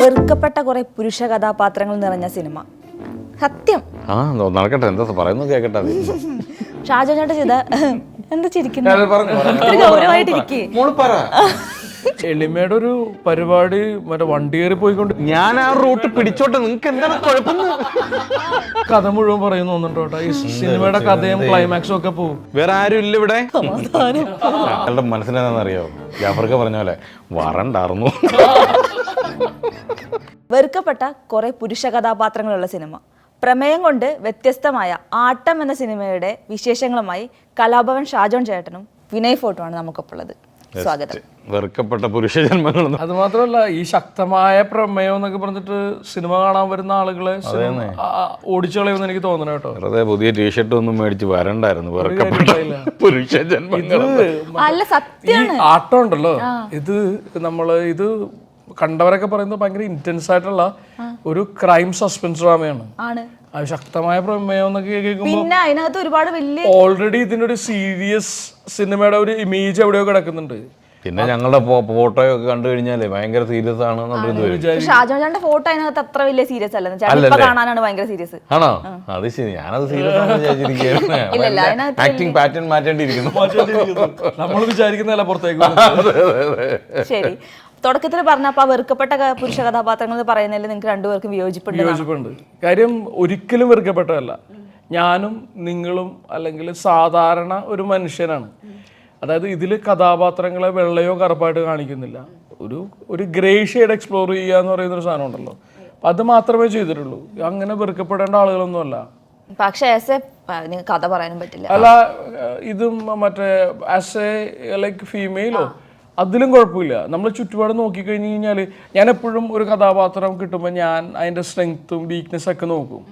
വെറുക്കപ്പെട്ട കുറെ പുരുഷ കഥാപാത്രങ്ങൾ നിറഞ്ഞ സിനിമ. സത്യം. ആ നടക്കട്ടെ എന്താ പറയുന്നു കേക്കട്ടെ ഷാജു ചേട്ടൻ ചെയ്ത എന്താ ചിരിക്കുന്നു? ഞാൻ പറഞ്ഞു, പറഞ്ഞു. ഇത്തിരി ഗൗരവമായിട്ടിരിക്കേ. മോൾ പറ. എളിമയുടെ ഒരു പരിപാടി മറ്റേ വണ്ടി കയറി പോയിക്കൊണ്ട് ഞാൻ ആ റൂട്ട് പിടിച്ചോട്ടെ നിങ്ങക്ക് എന്താണ് കുഴപ്പം കഥ മുഴുവൻ പറയുന്നു തോന്നുന്നുണ്ടോ കേട്ടോ. ഈ സിനിമയുടെ കഥയും ക്ലൈമാക്സും ഒക്കെ പോകും വേറെ ആരും ഇല്ല ഇവിടെ? മനസ്സിലെന്താണെന്നറിയോ ജാഫർക്ക് പറഞ്ഞ പോലെ വറണ്ടായിരുന്നു വെറുക്കപ്പെട്ട കുറെ പുരുഷ കഥാപാത്രങ്ങളുള്ള സിനിമ. പ്രമേയം കൊണ്ട് വ്യത്യസ്തമായ ആട്ടം എന്ന സിനിമയുടെ വിശേഷങ്ങളുമായി കലാഭവൻ ഷാജോൺ ചേട്ടനും വിനയ് ഫോട്ടോ ആണ് നമുക്കൊപ്പം ഉള്ളത് സ്വാഗതം. വെറുക്കപ്പെട്ട പുരുഷ ജന്മങ്ങളൊന്നും അത് മാത്രമല്ല ഈ ശക്തമായ പ്രമേയം എന്നൊക്കെ പറഞ്ഞിട്ട് സിനിമ കാണാൻ വരുന്ന ആളുകളെ ഓടിച്ചു കളയുമെന്ന് എനിക്ക് തോന്നണം കേട്ടോ. വെറുതെ പുതിയ ടീഷർട്ട് ഒന്നും മേടിച്ച് വരണ്ടായിരുന്നു വെറുക്കപ്പെട്ട പുരുഷ ജന്മങ്ങൾ അല്ല സത്യാണ്. ആട്ടം ഉണ്ടല്ലോ. ഇത് നമ്മൾ ഇത് കണ്ടവരൊക്കെ പറയുന്നത് ഭയങ്കര ഇന്റൻസ് ആയിട്ടുള്ള ഒരു ക്രൈം സസ്പെൻസ് ഡ്രാമയാണ് അത് ശക്തമായ പ്രമേയം എന്നൊക്കെ കേൾക്കുമ്പോൾ ഒരുപാട് വലിയ ഓൾറെഡി ഇതിന്റെ ഒരു സീരിയസ് സിനിമയുടെ ഒരു ഇമേജ് എവിടെയോ കിടക്കുന്നുണ്ട്. പിന്നെ ഞങ്ങളുടെ ഫോട്ടോ ഒക്കെ കണ്ടു കഴിഞ്ഞാലേ ഭയങ്കര സീരിയസ് ആണ്. ചേട്ടന്റെ ഫോട്ടോ അതിനകത്ത് അത്ര വലിയ സീരിയസ് ഇപ്പൊ കാണാനാണ് ഭയങ്കര സീരിയസ് ആണോ? അത് ശരി. ഞാനത് സീരിയസ് ആണെന്ന് ആക്ടിങ് പാറ്റേൺ മാറ്റേണ്ടിയിരിക്കുന്നു. നമ്മൾ വിചാരിക്കുന്നതല്ല പുറത്തേക്ക്. ശരി. തുടക്കത്തിൽ പറഞ്ഞപ്പോൾ ആ വെറുക്കപ്പെട്ട പുരുഷ കഥാപാത്രങ്ങൾ പറയുന്നതിൽ നിങ്ങൾക്ക് രണ്ടുപേർക്കും വിയോജിപ്പുണ്ട്? വിയോജിപ്പുണ്ട്. കാര്യം ഒരിക്കലും വെറുക്കപ്പെട്ടതല്ല. ഞാനും നിങ്ങളും അല്ലെങ്കിൽ സാധാരണ ഒരു മനുഷ്യനാണ്. അതായത് ഇതിൽ കഥാപാത്രങ്ങളെ വെള്ളയോ കറുപ്പായിട്ട് കാണിക്കുന്നില്ല. ഒരു ഒരു ഗ്രേ ഷെയ്ഡ് എക്സ്പ്ലോർ ചെയ്യുക എന്ന് പറയുന്ന ഒരു സാധനം ഉണ്ടല്ലോ. അപ്പം അത് മാത്രമേ ചെയ്തിട്ടുള്ളൂ. അങ്ങനെ വെറുക്കപ്പെടേണ്ട ആളുകളൊന്നുമല്ല. പക്ഷേ ആസ് എ കഥ പറയാനും പറ്റില്ല. അല്ല ഇതും മറ്റേ ആസ് എ ലൈക്ക് ഫീമെയിലോ അതിലും കുഴപ്പമില്ല. നമ്മൾ ചുറ്റുപാട് നോക്കിക്കഴിഞ്ഞ് കഴിഞ്ഞാൽ ഞാൻ എപ്പോഴും ഒരു കഥാപാത്രം കിട്ടുമ്പോൾ ഞാൻ അതിന്റെ സ്ട്രെങ്ത്തും വീക്ക്നെസ് ഒക്കെ നോക്കും.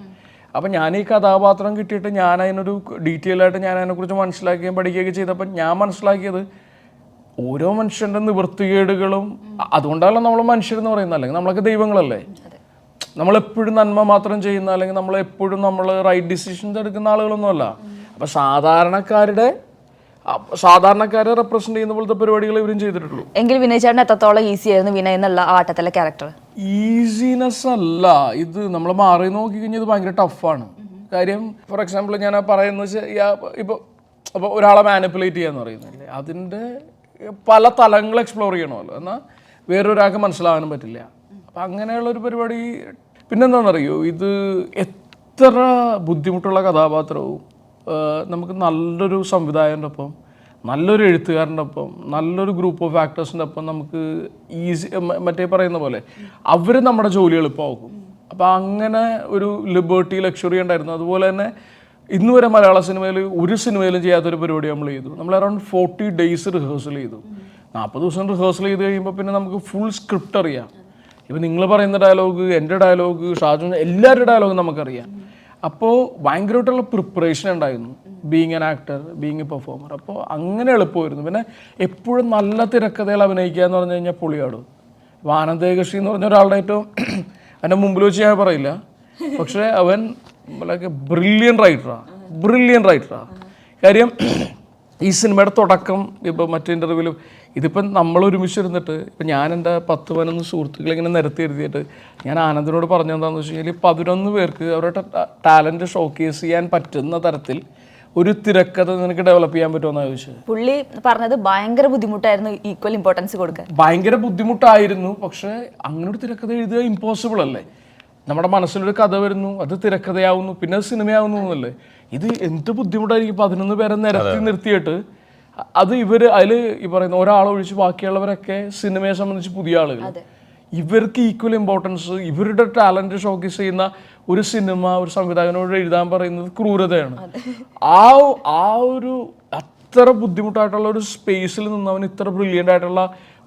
അപ്പം ഞാൻ ഈ കഥാപാത്രം കിട്ടിയിട്ട് ഞാൻ അതിനൊരു ഡീറ്റെയിൽ ആയിട്ട് ഞാൻ അതിനെക്കുറിച്ച് മനസ്സിലാക്കുകയും പഠിക്കുകയൊക്കെ ചെയ്തപ്പോൾ ഞാൻ മനസ്സിലാക്കിയത് ഓരോ മനുഷ്യന്റെ നിവൃത്തികേടുകളും അതുകൊണ്ടല്ല നമ്മൾ മനുഷ്യരെന്ന് പറയുന്നത്. അല്ലെങ്കിൽ നമ്മളൊക്കെ ദൈവങ്ങളല്ലേ? നമ്മളെപ്പോഴും നന്മ മാത്രം ചെയ്യുന്ന അല്ലെങ്കിൽ നമ്മളെപ്പോഴും നമ്മൾ റൈറ്റ് ഡിസിഷൻസ് എടുക്കുന്ന ആളുകളൊന്നുമല്ല. അപ്പം സാധാരണക്കാരുടെ സാധാരണക്കാരെ റെപ്രസെന്റ് ചെയ്യുന്ന പോലത്തെ പരിപാടികൾ ഇവരും ചെയ്തിട്ടുള്ളൂ. എങ്കിൽ വിനയ് ചേട്ടൻ എത്രത്തോളം ഈസി ആയിരുന്നു വിനയ് എന്നുള്ള ആട്ടത്തിലെ ക്യാരക്ടർ ഈസിനെസ് അല്ല. ഇത് നമ്മൾ മാറി നോക്കി കഴിഞ്ഞാൽ ഇത് ഭയങ്കര ടഫാണ് കാര്യം ഫോർ എക്സാമ്പിൾ ഞാൻ പറയുന്നത് ഇപ്പോൾ അപ്പോൾ ഒരാളെ മാനിപ്പുലേറ്റ് ചെയ്യാന്ന് പറയുന്നില്ലേ അതിന്റെ പല തലങ്ങൾ എക്സ്പ്ലോർ ചെയ്യണമല്ലോ. എന്നാൽ വേറൊരാൾക്ക് മനസ്സിലാവാനും പറ്റില്ല. അപ്പം അങ്ങനെയുള്ളൊരു പരിപാടി പിന്നെന്താണെന്നറിയോ ഇത് എത്ര ബുദ്ധിമുട്ടുള്ള കഥാപാത്രവും നമുക്ക് നല്ലൊരു സംവിധായകന്റെ ഒപ്പം നല്ലൊരു എഴുത്തുകാരന്റെ ഒപ്പം നല്ലൊരു ഗ്രൂപ്പ് ഓഫ് ആക്ടേഴ്സിന്റെ ഒപ്പം നമുക്ക് ഈസി മറ്റേ പറയുന്ന പോലെ അവർ നമ്മുടെ ജോലി എളുപ്പമാക്കും. അപ്പോൾ അങ്ങനെ ഒരു ലിബേർട്ടി ലക്ഷറി ഉണ്ടായിരുന്നു. അതുപോലെ തന്നെ ഇന്ന് വരെ മലയാള സിനിമയിൽ ഒരു സിനിമയിലും ചെയ്യാത്തൊരു പരിപാടി നമ്മൾ ചെയ്തു. നമ്മൾ അറൗണ്ട് ഫോർട്ടി ഡേയ്സ് റിഹേഴ്സൽ ചെയ്തു. നാൽപ്പത് ദിവസം റിഹേഴ്സൽ ചെയ്ത് കഴിയുമ്പോൾ പിന്നെ നമുക്ക് ഫുൾ സ്ക്രിപ്റ്റ് അറിയാം. ഇപ്പം നിങ്ങൾ പറയുന്ന ഡയലോഗ് എന്റെ ഡയലോഗ് ഷാജു എല്ലാവരുടെ ഡയലോഗ് നമുക്കറിയാം. അപ്പോൾ ഭയങ്കരമായിട്ടുള്ള പ്രിപ്പറേഷൻ ഉണ്ടായിരുന്നു. Being an actor being a performer അപ്പോൾ അങ്ങനെ എളുപ്പമായിരുന്നു. പിന്നെ എപ്പോഴും നല്ല തിരക്കഥകൾ അഭിനയിക്കുക എന്ന് പറഞ്ഞു കഴിഞ്ഞാൽ പൊളിയാടും. ആനന്ദകൃഷി എന്ന് പറഞ്ഞ ഒരാളുടെ ഏറ്റവും എന്റെ മുമ്പിൽ വെച്ച് ഞാൻ പറയില്ല. പക്ഷേ അവൻ ബ്രില്യൻ റൈറ്ററാണ് ബ്രില്യൻ റൈറ്ററാണ് കാര്യം ഈ സിനിമയുടെ തുടക്കം ഇപ്പോൾ മറ്റു ഇന്റർവ്യൂവിലും ഇതിപ്പം നമ്മൾ ഒരുമിച്ച് ഇരുന്നിട്ട് ഇപ്പം ഞാൻ എന്റെ പത്ത് പതിനൊന്ന് സുഹൃത്തുക്കളെ ഇങ്ങനെ നിരത്തി എഴുതിയിട്ട് ഞാൻ ആനന്ദിനോട് പറഞ്ഞെന്താണെന്ന് വെച്ച് കഴിഞ്ഞാൽ പതിനൊന്ന് പേർക്ക് അവരുടെ ടാലന്റ് ഷോക്കേസ് ചെയ്യാൻ പറ്റുന്ന തരത്തിൽ ഒരു തിരക്കഥ നിനക്ക് ഡെവലപ്പ് ചെയ്യാൻ പറ്റുമെന്ന് ചോദിച്ചത്? പുള്ളി പറഞ്ഞത് ഭയങ്കര ബുദ്ധിമുട്ടായിരുന്നു ഈക്വൽ ഇമ്പോർട്ടൻസ് കൊടുക്കാൻ. ഭയങ്കര ബുദ്ധിമുട്ടായിരുന്നു. പക്ഷേ അങ്ങനെ ഒരു തിരക്കഥ എഴുതുക ഇമ്പോസിബിൾ അല്ലേ? നമ്മുടെ മനസ്സിലൊരു കഥ വരുന്നു അത് തിരക്കഥയാവുന്നു പിന്നെ അത് സിനിമയാവുന്നു എന്നല്ലേ? ഇത് എന്ത് ബുദ്ധിമുട്ടായിരിക്കും പതിനൊന്ന് പേരെ നിരത്തി നിർത്തിയിട്ട്? അത് ഇവർ അതിൽ ഈ പറയുന്ന ഒരാളെ ഒഴിച്ച് ബാക്കിയുള്ളവരൊക്കെ സിനിമയെ സംബന്ധിച്ച് പുതിയ ആളുകൾ. ഇവർക്ക് ഈക്വൽ ഇമ്പോർട്ടൻസ് ഇവരുടെ ടാലന്റ് ഷോക്കേസ് ചെയ്യുന്ന ഒരു സിനിമ ഒരു സംവിധായകനോട് എഴുതാൻ പറയുന്നത് ക്രൂരതയാണ്. ആ ആ ഒരു അത്ര ബുദ്ധിമുട്ടായിട്ടുള്ള ഒരു സ്പേസിൽ നിന്ന് അവൻ ഇത്ര ബ്രില്യന്റ് ആയിട്ടുള്ള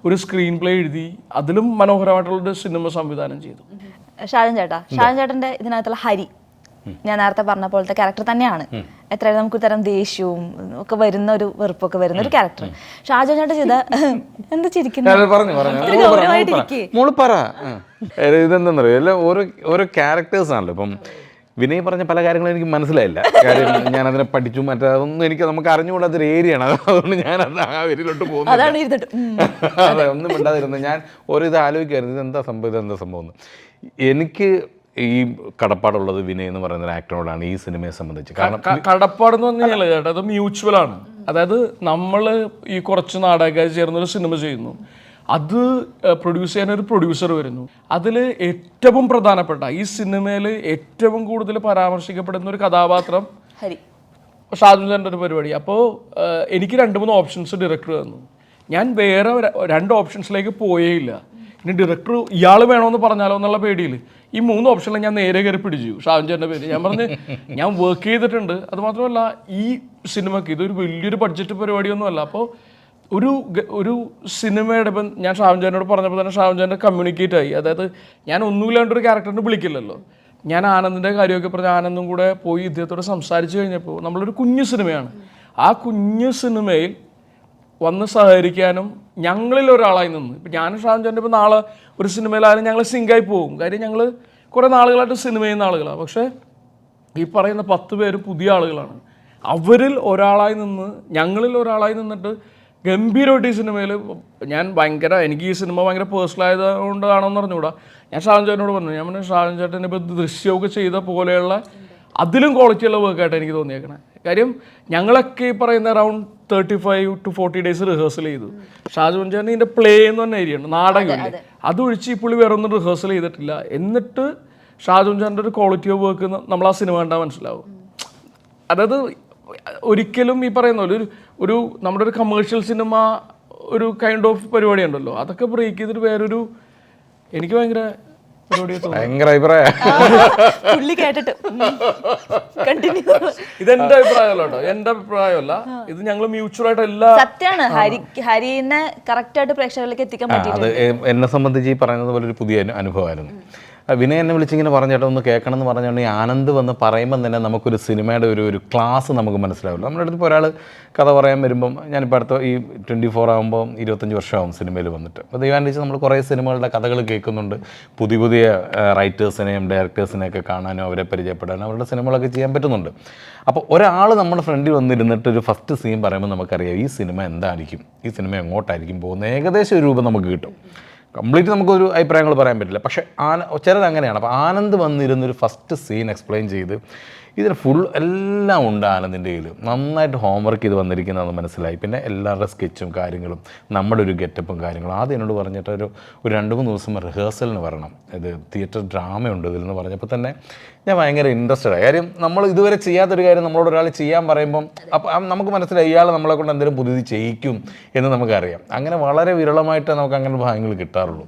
ഒരു സ്ക്രീൻ പ്ലേ എഴുതി അതിലും മനോഹരമായിട്ടുള്ള ഒരു സിനിമ സംവിധാനം ചെയ്തു. ഷാജൻ ചേട്ടാ. ഷാജൻ ചേട്ടന്റെ ഇതിനകത്തുള്ള ഹരി ഞാൻ നേരത്തെ പറഞ്ഞ പോലത്തെ ക്യാരക്ടർ തന്നെയാണ്. എത്രയായാലും നമുക്ക് തരം ദേഷ്യവും ഒക്കെ വരുന്ന ഒരു വെറുപ്പൊക്കെ വരുന്ന ഒരു ക്യാരക്ടർ ഷാജു ചേട്ടൻ ചെയ്ത എന്താ ചിരിക്കുന്നു? എല്ലാം ഓരോ ഓരോ ക്യാരക്ടേഴ്സ് ആണല്ലോ. ഇപ്പം വിനയ് പറഞ്ഞ പല കാര്യങ്ങളും എനിക്ക് മനസ്സിലായില്ല. കാര്യം ഞാൻ അതിനെ പഠിച്ചു മറ്റേ അതൊന്നും എനിക്ക് നമുക്ക് അറിഞ്ഞുകൂടാത്തൊരു ഏരിയയാണ് അതുകൊണ്ട് ഞാൻ അത് ആ വരിയിലോട്ട് പോകുന്നു അതെ ഒന്നും മിണ്ടാതിരുന്നു. ഞാൻ ഒരു ഇത് ആലോചിക്കായിരുന്നു ഇത് എന്താ സംഭവം? ഇത് എന്താ സംഭവം എനിക്ക് ഈ കടപ്പാടുള്ളത് വിനയ് എന്ന് പറയുന്ന ഒരു ആക്ടറോടാണ് ഈ സിനിമയെ സംബന്ധിച്ച്. കാരണം കടപ്പാട് കടപ്പാടെന്ന് പറഞ്ഞു കഴിഞ്ഞാൽ ചേട്ടാ അത് മ്യൂച്വൽ ആണ്. അതായത് നമ്മൾ ഈ കുറച്ച് നാടകമായി ചേർന്നൊരു സിനിമ ചെയ്യുന്നു. അത് പ്രൊഡ്യൂസ് ചെയ്യാൻ ഒരു പ്രൊഡ്യൂസർ വരുന്നു. അതിൽ ഏറ്റവും പ്രധാനപ്പെട്ട ഈ സിനിമയിൽ ഏറ്റവും കൂടുതൽ പരാമർശിക്കപ്പെടുന്ന ഒരു കഥാപാത്രം ഹരി. ഷാജുജാന്റെ ഒരു പരിപാടി. അപ്പോൾ എനിക്ക് രണ്ട് മൂന്ന് ഓപ്ഷൻസ് ഡയറക്ടർ തന്നു. ഞാൻ വേറെ രണ്ട് ഓപ്ഷൻസിലേക്ക് പോയേ ഇല്ല ഇനി ഡയറക്ടർ ഇയാൾ വേണമെന്ന് പറഞ്ഞാലോ എന്നുള്ള പേടിയിൽ ഈ മൂന്ന് ഓപ്ഷനിൽ ഞാൻ നേരെ കയറി പിടിച്ചു. ഷാജുജാന്റെ പേര്. ഞാൻ പറഞ്ഞ് ഞാൻ വർക്ക് ചെയ്തിട്ടുണ്ട്. അത് മാത്രമല്ല ഈ സിനിമയ്ക്ക് ഇതൊരു വലിയൊരു ബഡ്ജറ്റ് പരിപാടിയൊന്നുമല്ല. അപ്പോൾ ഒരു ഒരു സിനിമയുടെ ഇപ്പം ഞാൻ ഷാവൻജാനോട് പറഞ്ഞപ്പോൾ തന്നെ ഷാവൻജാന്റെ കമ്മ്യൂണിക്കേറ്റ് ആയി. അതായത് ഞാൻ ഒന്നുമില്ലാണ്ട് ഒരു ക്യാരക്ടറിനെ വിളിക്കില്ലല്ലോ. ഞാൻ ആനന്ദിന്റെ കാര്യമൊക്കെ പറഞ്ഞ ആനന്ദും കൂടെ പോയി ഇദ്ദേഹത്തോട് സംസാരിച്ചു കഴിഞ്ഞപ്പോൾ നമ്മളൊരു കുഞ്ഞു സിനിമയാണ്. ആ കുഞ്ഞു സിനിമയിൽ വന്ന് സഹകരിക്കാനും ഞങ്ങളിൽ ഒരാളായി നിന്ന്. ഇപ്പം ഞാനും ഷാൻജാന്റെ ഇപ്പോൾ നാളെ ഒരു സിനിമയിലായാലും ഞങ്ങൾ സിങ്കായി പോകും. കാര്യം ഞങ്ങൾ കുറേ നാളുകളായിട്ട് സിനിമ ചെയ്യുന്ന ആളുകളാണ് പക്ഷേ ഈ പറയുന്ന പത്ത് പേര് പുതിയ ആളുകളാണ്. അവരിൽ ഒരാളായി നിന്ന് ഞങ്ങളിൽ ഒരാളായി നിന്നിട്ട് ഗംഭീരമായിട്ട് ഈ സിനിമയിൽ ഞാൻ ഭയങ്കര എനിക്ക് ഈ സിനിമ ഭയങ്കര പേഴ്സണൽ ആയതുകൊണ്ടാണെന്ന് അറിഞ്ഞുകൂടാ. ഞാൻ ഷാജൻ ചേട്ടനോട് പറഞ്ഞു ഞാൻ പറഞ്ഞു ഷാജൻ ചേട്ടൻ ഇപ്പോൾ ദൃശ്യമൊക്കെ ചെയ്ത പോലെയുള്ള അതിലും ക്വാളിറ്റിയുള്ള വർക്കായിട്ട് എനിക്ക് തോന്നിയേക്കണേ. കാര്യം ഞങ്ങളൊക്കെ ഈ പറയുന്ന around thirty five to forty days rehearsal ചെയ്തു ഷാജുൻ ഇതിന്റെ പ്ലേ എന്ന് പറഞ്ഞ ഏരിയ ഉണ്ട് നാടകമില്ലേ അതൊഴിച്ച് ഈ പുള്ളി വേറെ ഒന്നും റിഹേഴ്സൽ ചെയ്തിട്ടില്ല. എന്നിട്ട് ഷാജുൻ ചേട്ടന്റെ ഒരു ക്വാളിറ്റി ഓഫ് വർക്ക് നമ്മൾ ആ സിനിമ കണ്ടാൽ മനസ്സിലാവും. അതായത് ഒരിക്കലും ഈ പറയുന്ന പോലെ ഒരു ഒരു നമ്മുടെ ഒരു കമേഴ്ഷ്യൽ സിനിമ ഒരു കൈൻഡ് ഓഫ് പരിപാടി ഉണ്ടല്ലോ അതൊക്കെ ബ്രേക്ക് ചെയ്തിട്ട് വേറൊരു എനിക്ക് ഭയങ്കര ഭയങ്കര അഭിപ്രായം. പുള്ളി കേട്ടിട്ട് കണ്ടിന്യൂ ഇതെന്റെ അഭിപ്രായമല്ലോ കേട്ടോ. എന്റെ അഭിപ്രായമല്ല. ഇത് ഞങ്ങൾ മ്യൂച്വൽ ആയിട്ട് എല്ലാ സത്യമാണ്. ഹരി ഹരിനെ കറക്റ്റ് ആയിട്ട് പ്രേക്ഷകരിലേക്ക് എത്തിക്കാൻ പറ്റി എന്നെ സംബന്ധിച്ച് ഈ പറയുന്നത് പോലെ ഒരു പുതിയ അനുഭവമായിരുന്നു. വിനയ് എന്നെ വിളിച്ചിങ്ങനെ പറഞ്ഞേട്ടോ ഒന്ന് കേൾക്കണം എന്ന് പറഞ്ഞിട്ടുണ്ടെങ്കിൽ ആനന്ദ് വന്ന് പറയുമ്പം തന്നെ നമുക്കൊരു സിനിമയുടെ ഒരു ഒരു ക്ലാസ് നമുക്ക് മനസ്സിലാവില്ല നമ്മുടെ അടുത്ത് ഒരാൾ കഥ പറയാൻ വരുമ്പം ഞാനിപ്പോൾ അടുത്ത ഈ ട്വന്റി ഫോർ ആകുമ്പോൾ ഇരുപത്തഞ്ച് വർഷമാകും സിനിമയിൽ വന്നിട്ട്. അപ്പോൾ ദൈവാനുസരിച്ച് നമ്മൾ കുറേ സിനിമകളുടെ കഥകൾ കേൾക്കുന്നുണ്ട്. പുതിയ പുതിയ റൈറ്റേഴ്സിനെയും ഡയറക്ടേഴ്സിനെയൊക്കെ കാണാനും അവരെ പരിചയപ്പെടാനും അവരുടെ സിനിമകളൊക്കെ ചെയ്യാൻ പറ്റുന്നുണ്ട്. അപ്പോൾ ഒരാൾ നമ്മുടെ ഫ്രണ്ടിൽ വന്നിരുന്നിട്ട് ഒരു ഫസ്റ്റ് സീൻ പറയുമ്പോൾ നമുക്കറിയാം ഈ സിനിമ എന്തായിരിക്കും? ഈ സിനിമ എങ്ങോട്ടായിരിക്കും പോകുന്നത്? ഏകദേശം ഒരു രൂപം നമുക്ക് കിട്ടും. കംപ്ലീറ്റ് നമുക്കൊരു അഭിപ്രായങ്ങൾ പറയാൻ പറ്റില്ല. പക്ഷേ ആന ചിലത് അങ്ങനെയാണ് അപ്പോൾ ആനന്ദ് വന്നിരുന്നൊരു ഫസ്റ്റ് സീൻ എക്സ്പ്ലെയിൻ ചെയ്ത് ഇതിന് ഫുൾ എല്ലാം ഉണ്ട് ആനന്ദിന്റെ കയ്യിൽ നന്നായിട്ട് ഹോംവർക്ക് ചെയ്ത് വന്നിരിക്കുന്നതെന്ന് മനസ്സിലായി. പിന്നെ എല്ലാവരുടെ സ്കെച്ചും കാര്യങ്ങളും നമ്മുടെ ഒരു ഗെറ്റപ്പും കാര്യങ്ങളും. ആദ്യം എന്നോട് പറഞ്ഞിട്ട് ഒരു ഒരു രണ്ട് മൂന്ന് ദിവസം റിഹേഴ്സലിന് വരണം. ഇത് തിയേറ്റർ ഡ്രാമയുണ്ട് ഇതിലെന്ന് പറഞ്ഞപ്പോൾ തന്നെ ഞാൻ ഭയങ്കര ഇൻട്രസ്റ്റഡ് ആയി. കാര്യം നമ്മൾ ഇതുവരെ ചെയ്യാത്തൊരു കാര്യം നമ്മളോട് ഒരാൾ ചെയ്യാൻ പറയുമ്പം അപ്പം നമുക്ക് മനസ്സിലായി ഇയാൾ നമ്മളെ കൊണ്ട് എന്തെങ്കിലും പുതിയത് ചെയ്യിക്കും എന്ന് നമുക്കറിയാം. അങ്ങനെ വളരെ വിരളമായിട്ട് നമുക്ക് അങ്ങനെ ഭാഗങ്ങൾ കിട്ടാറുള്ളൂ.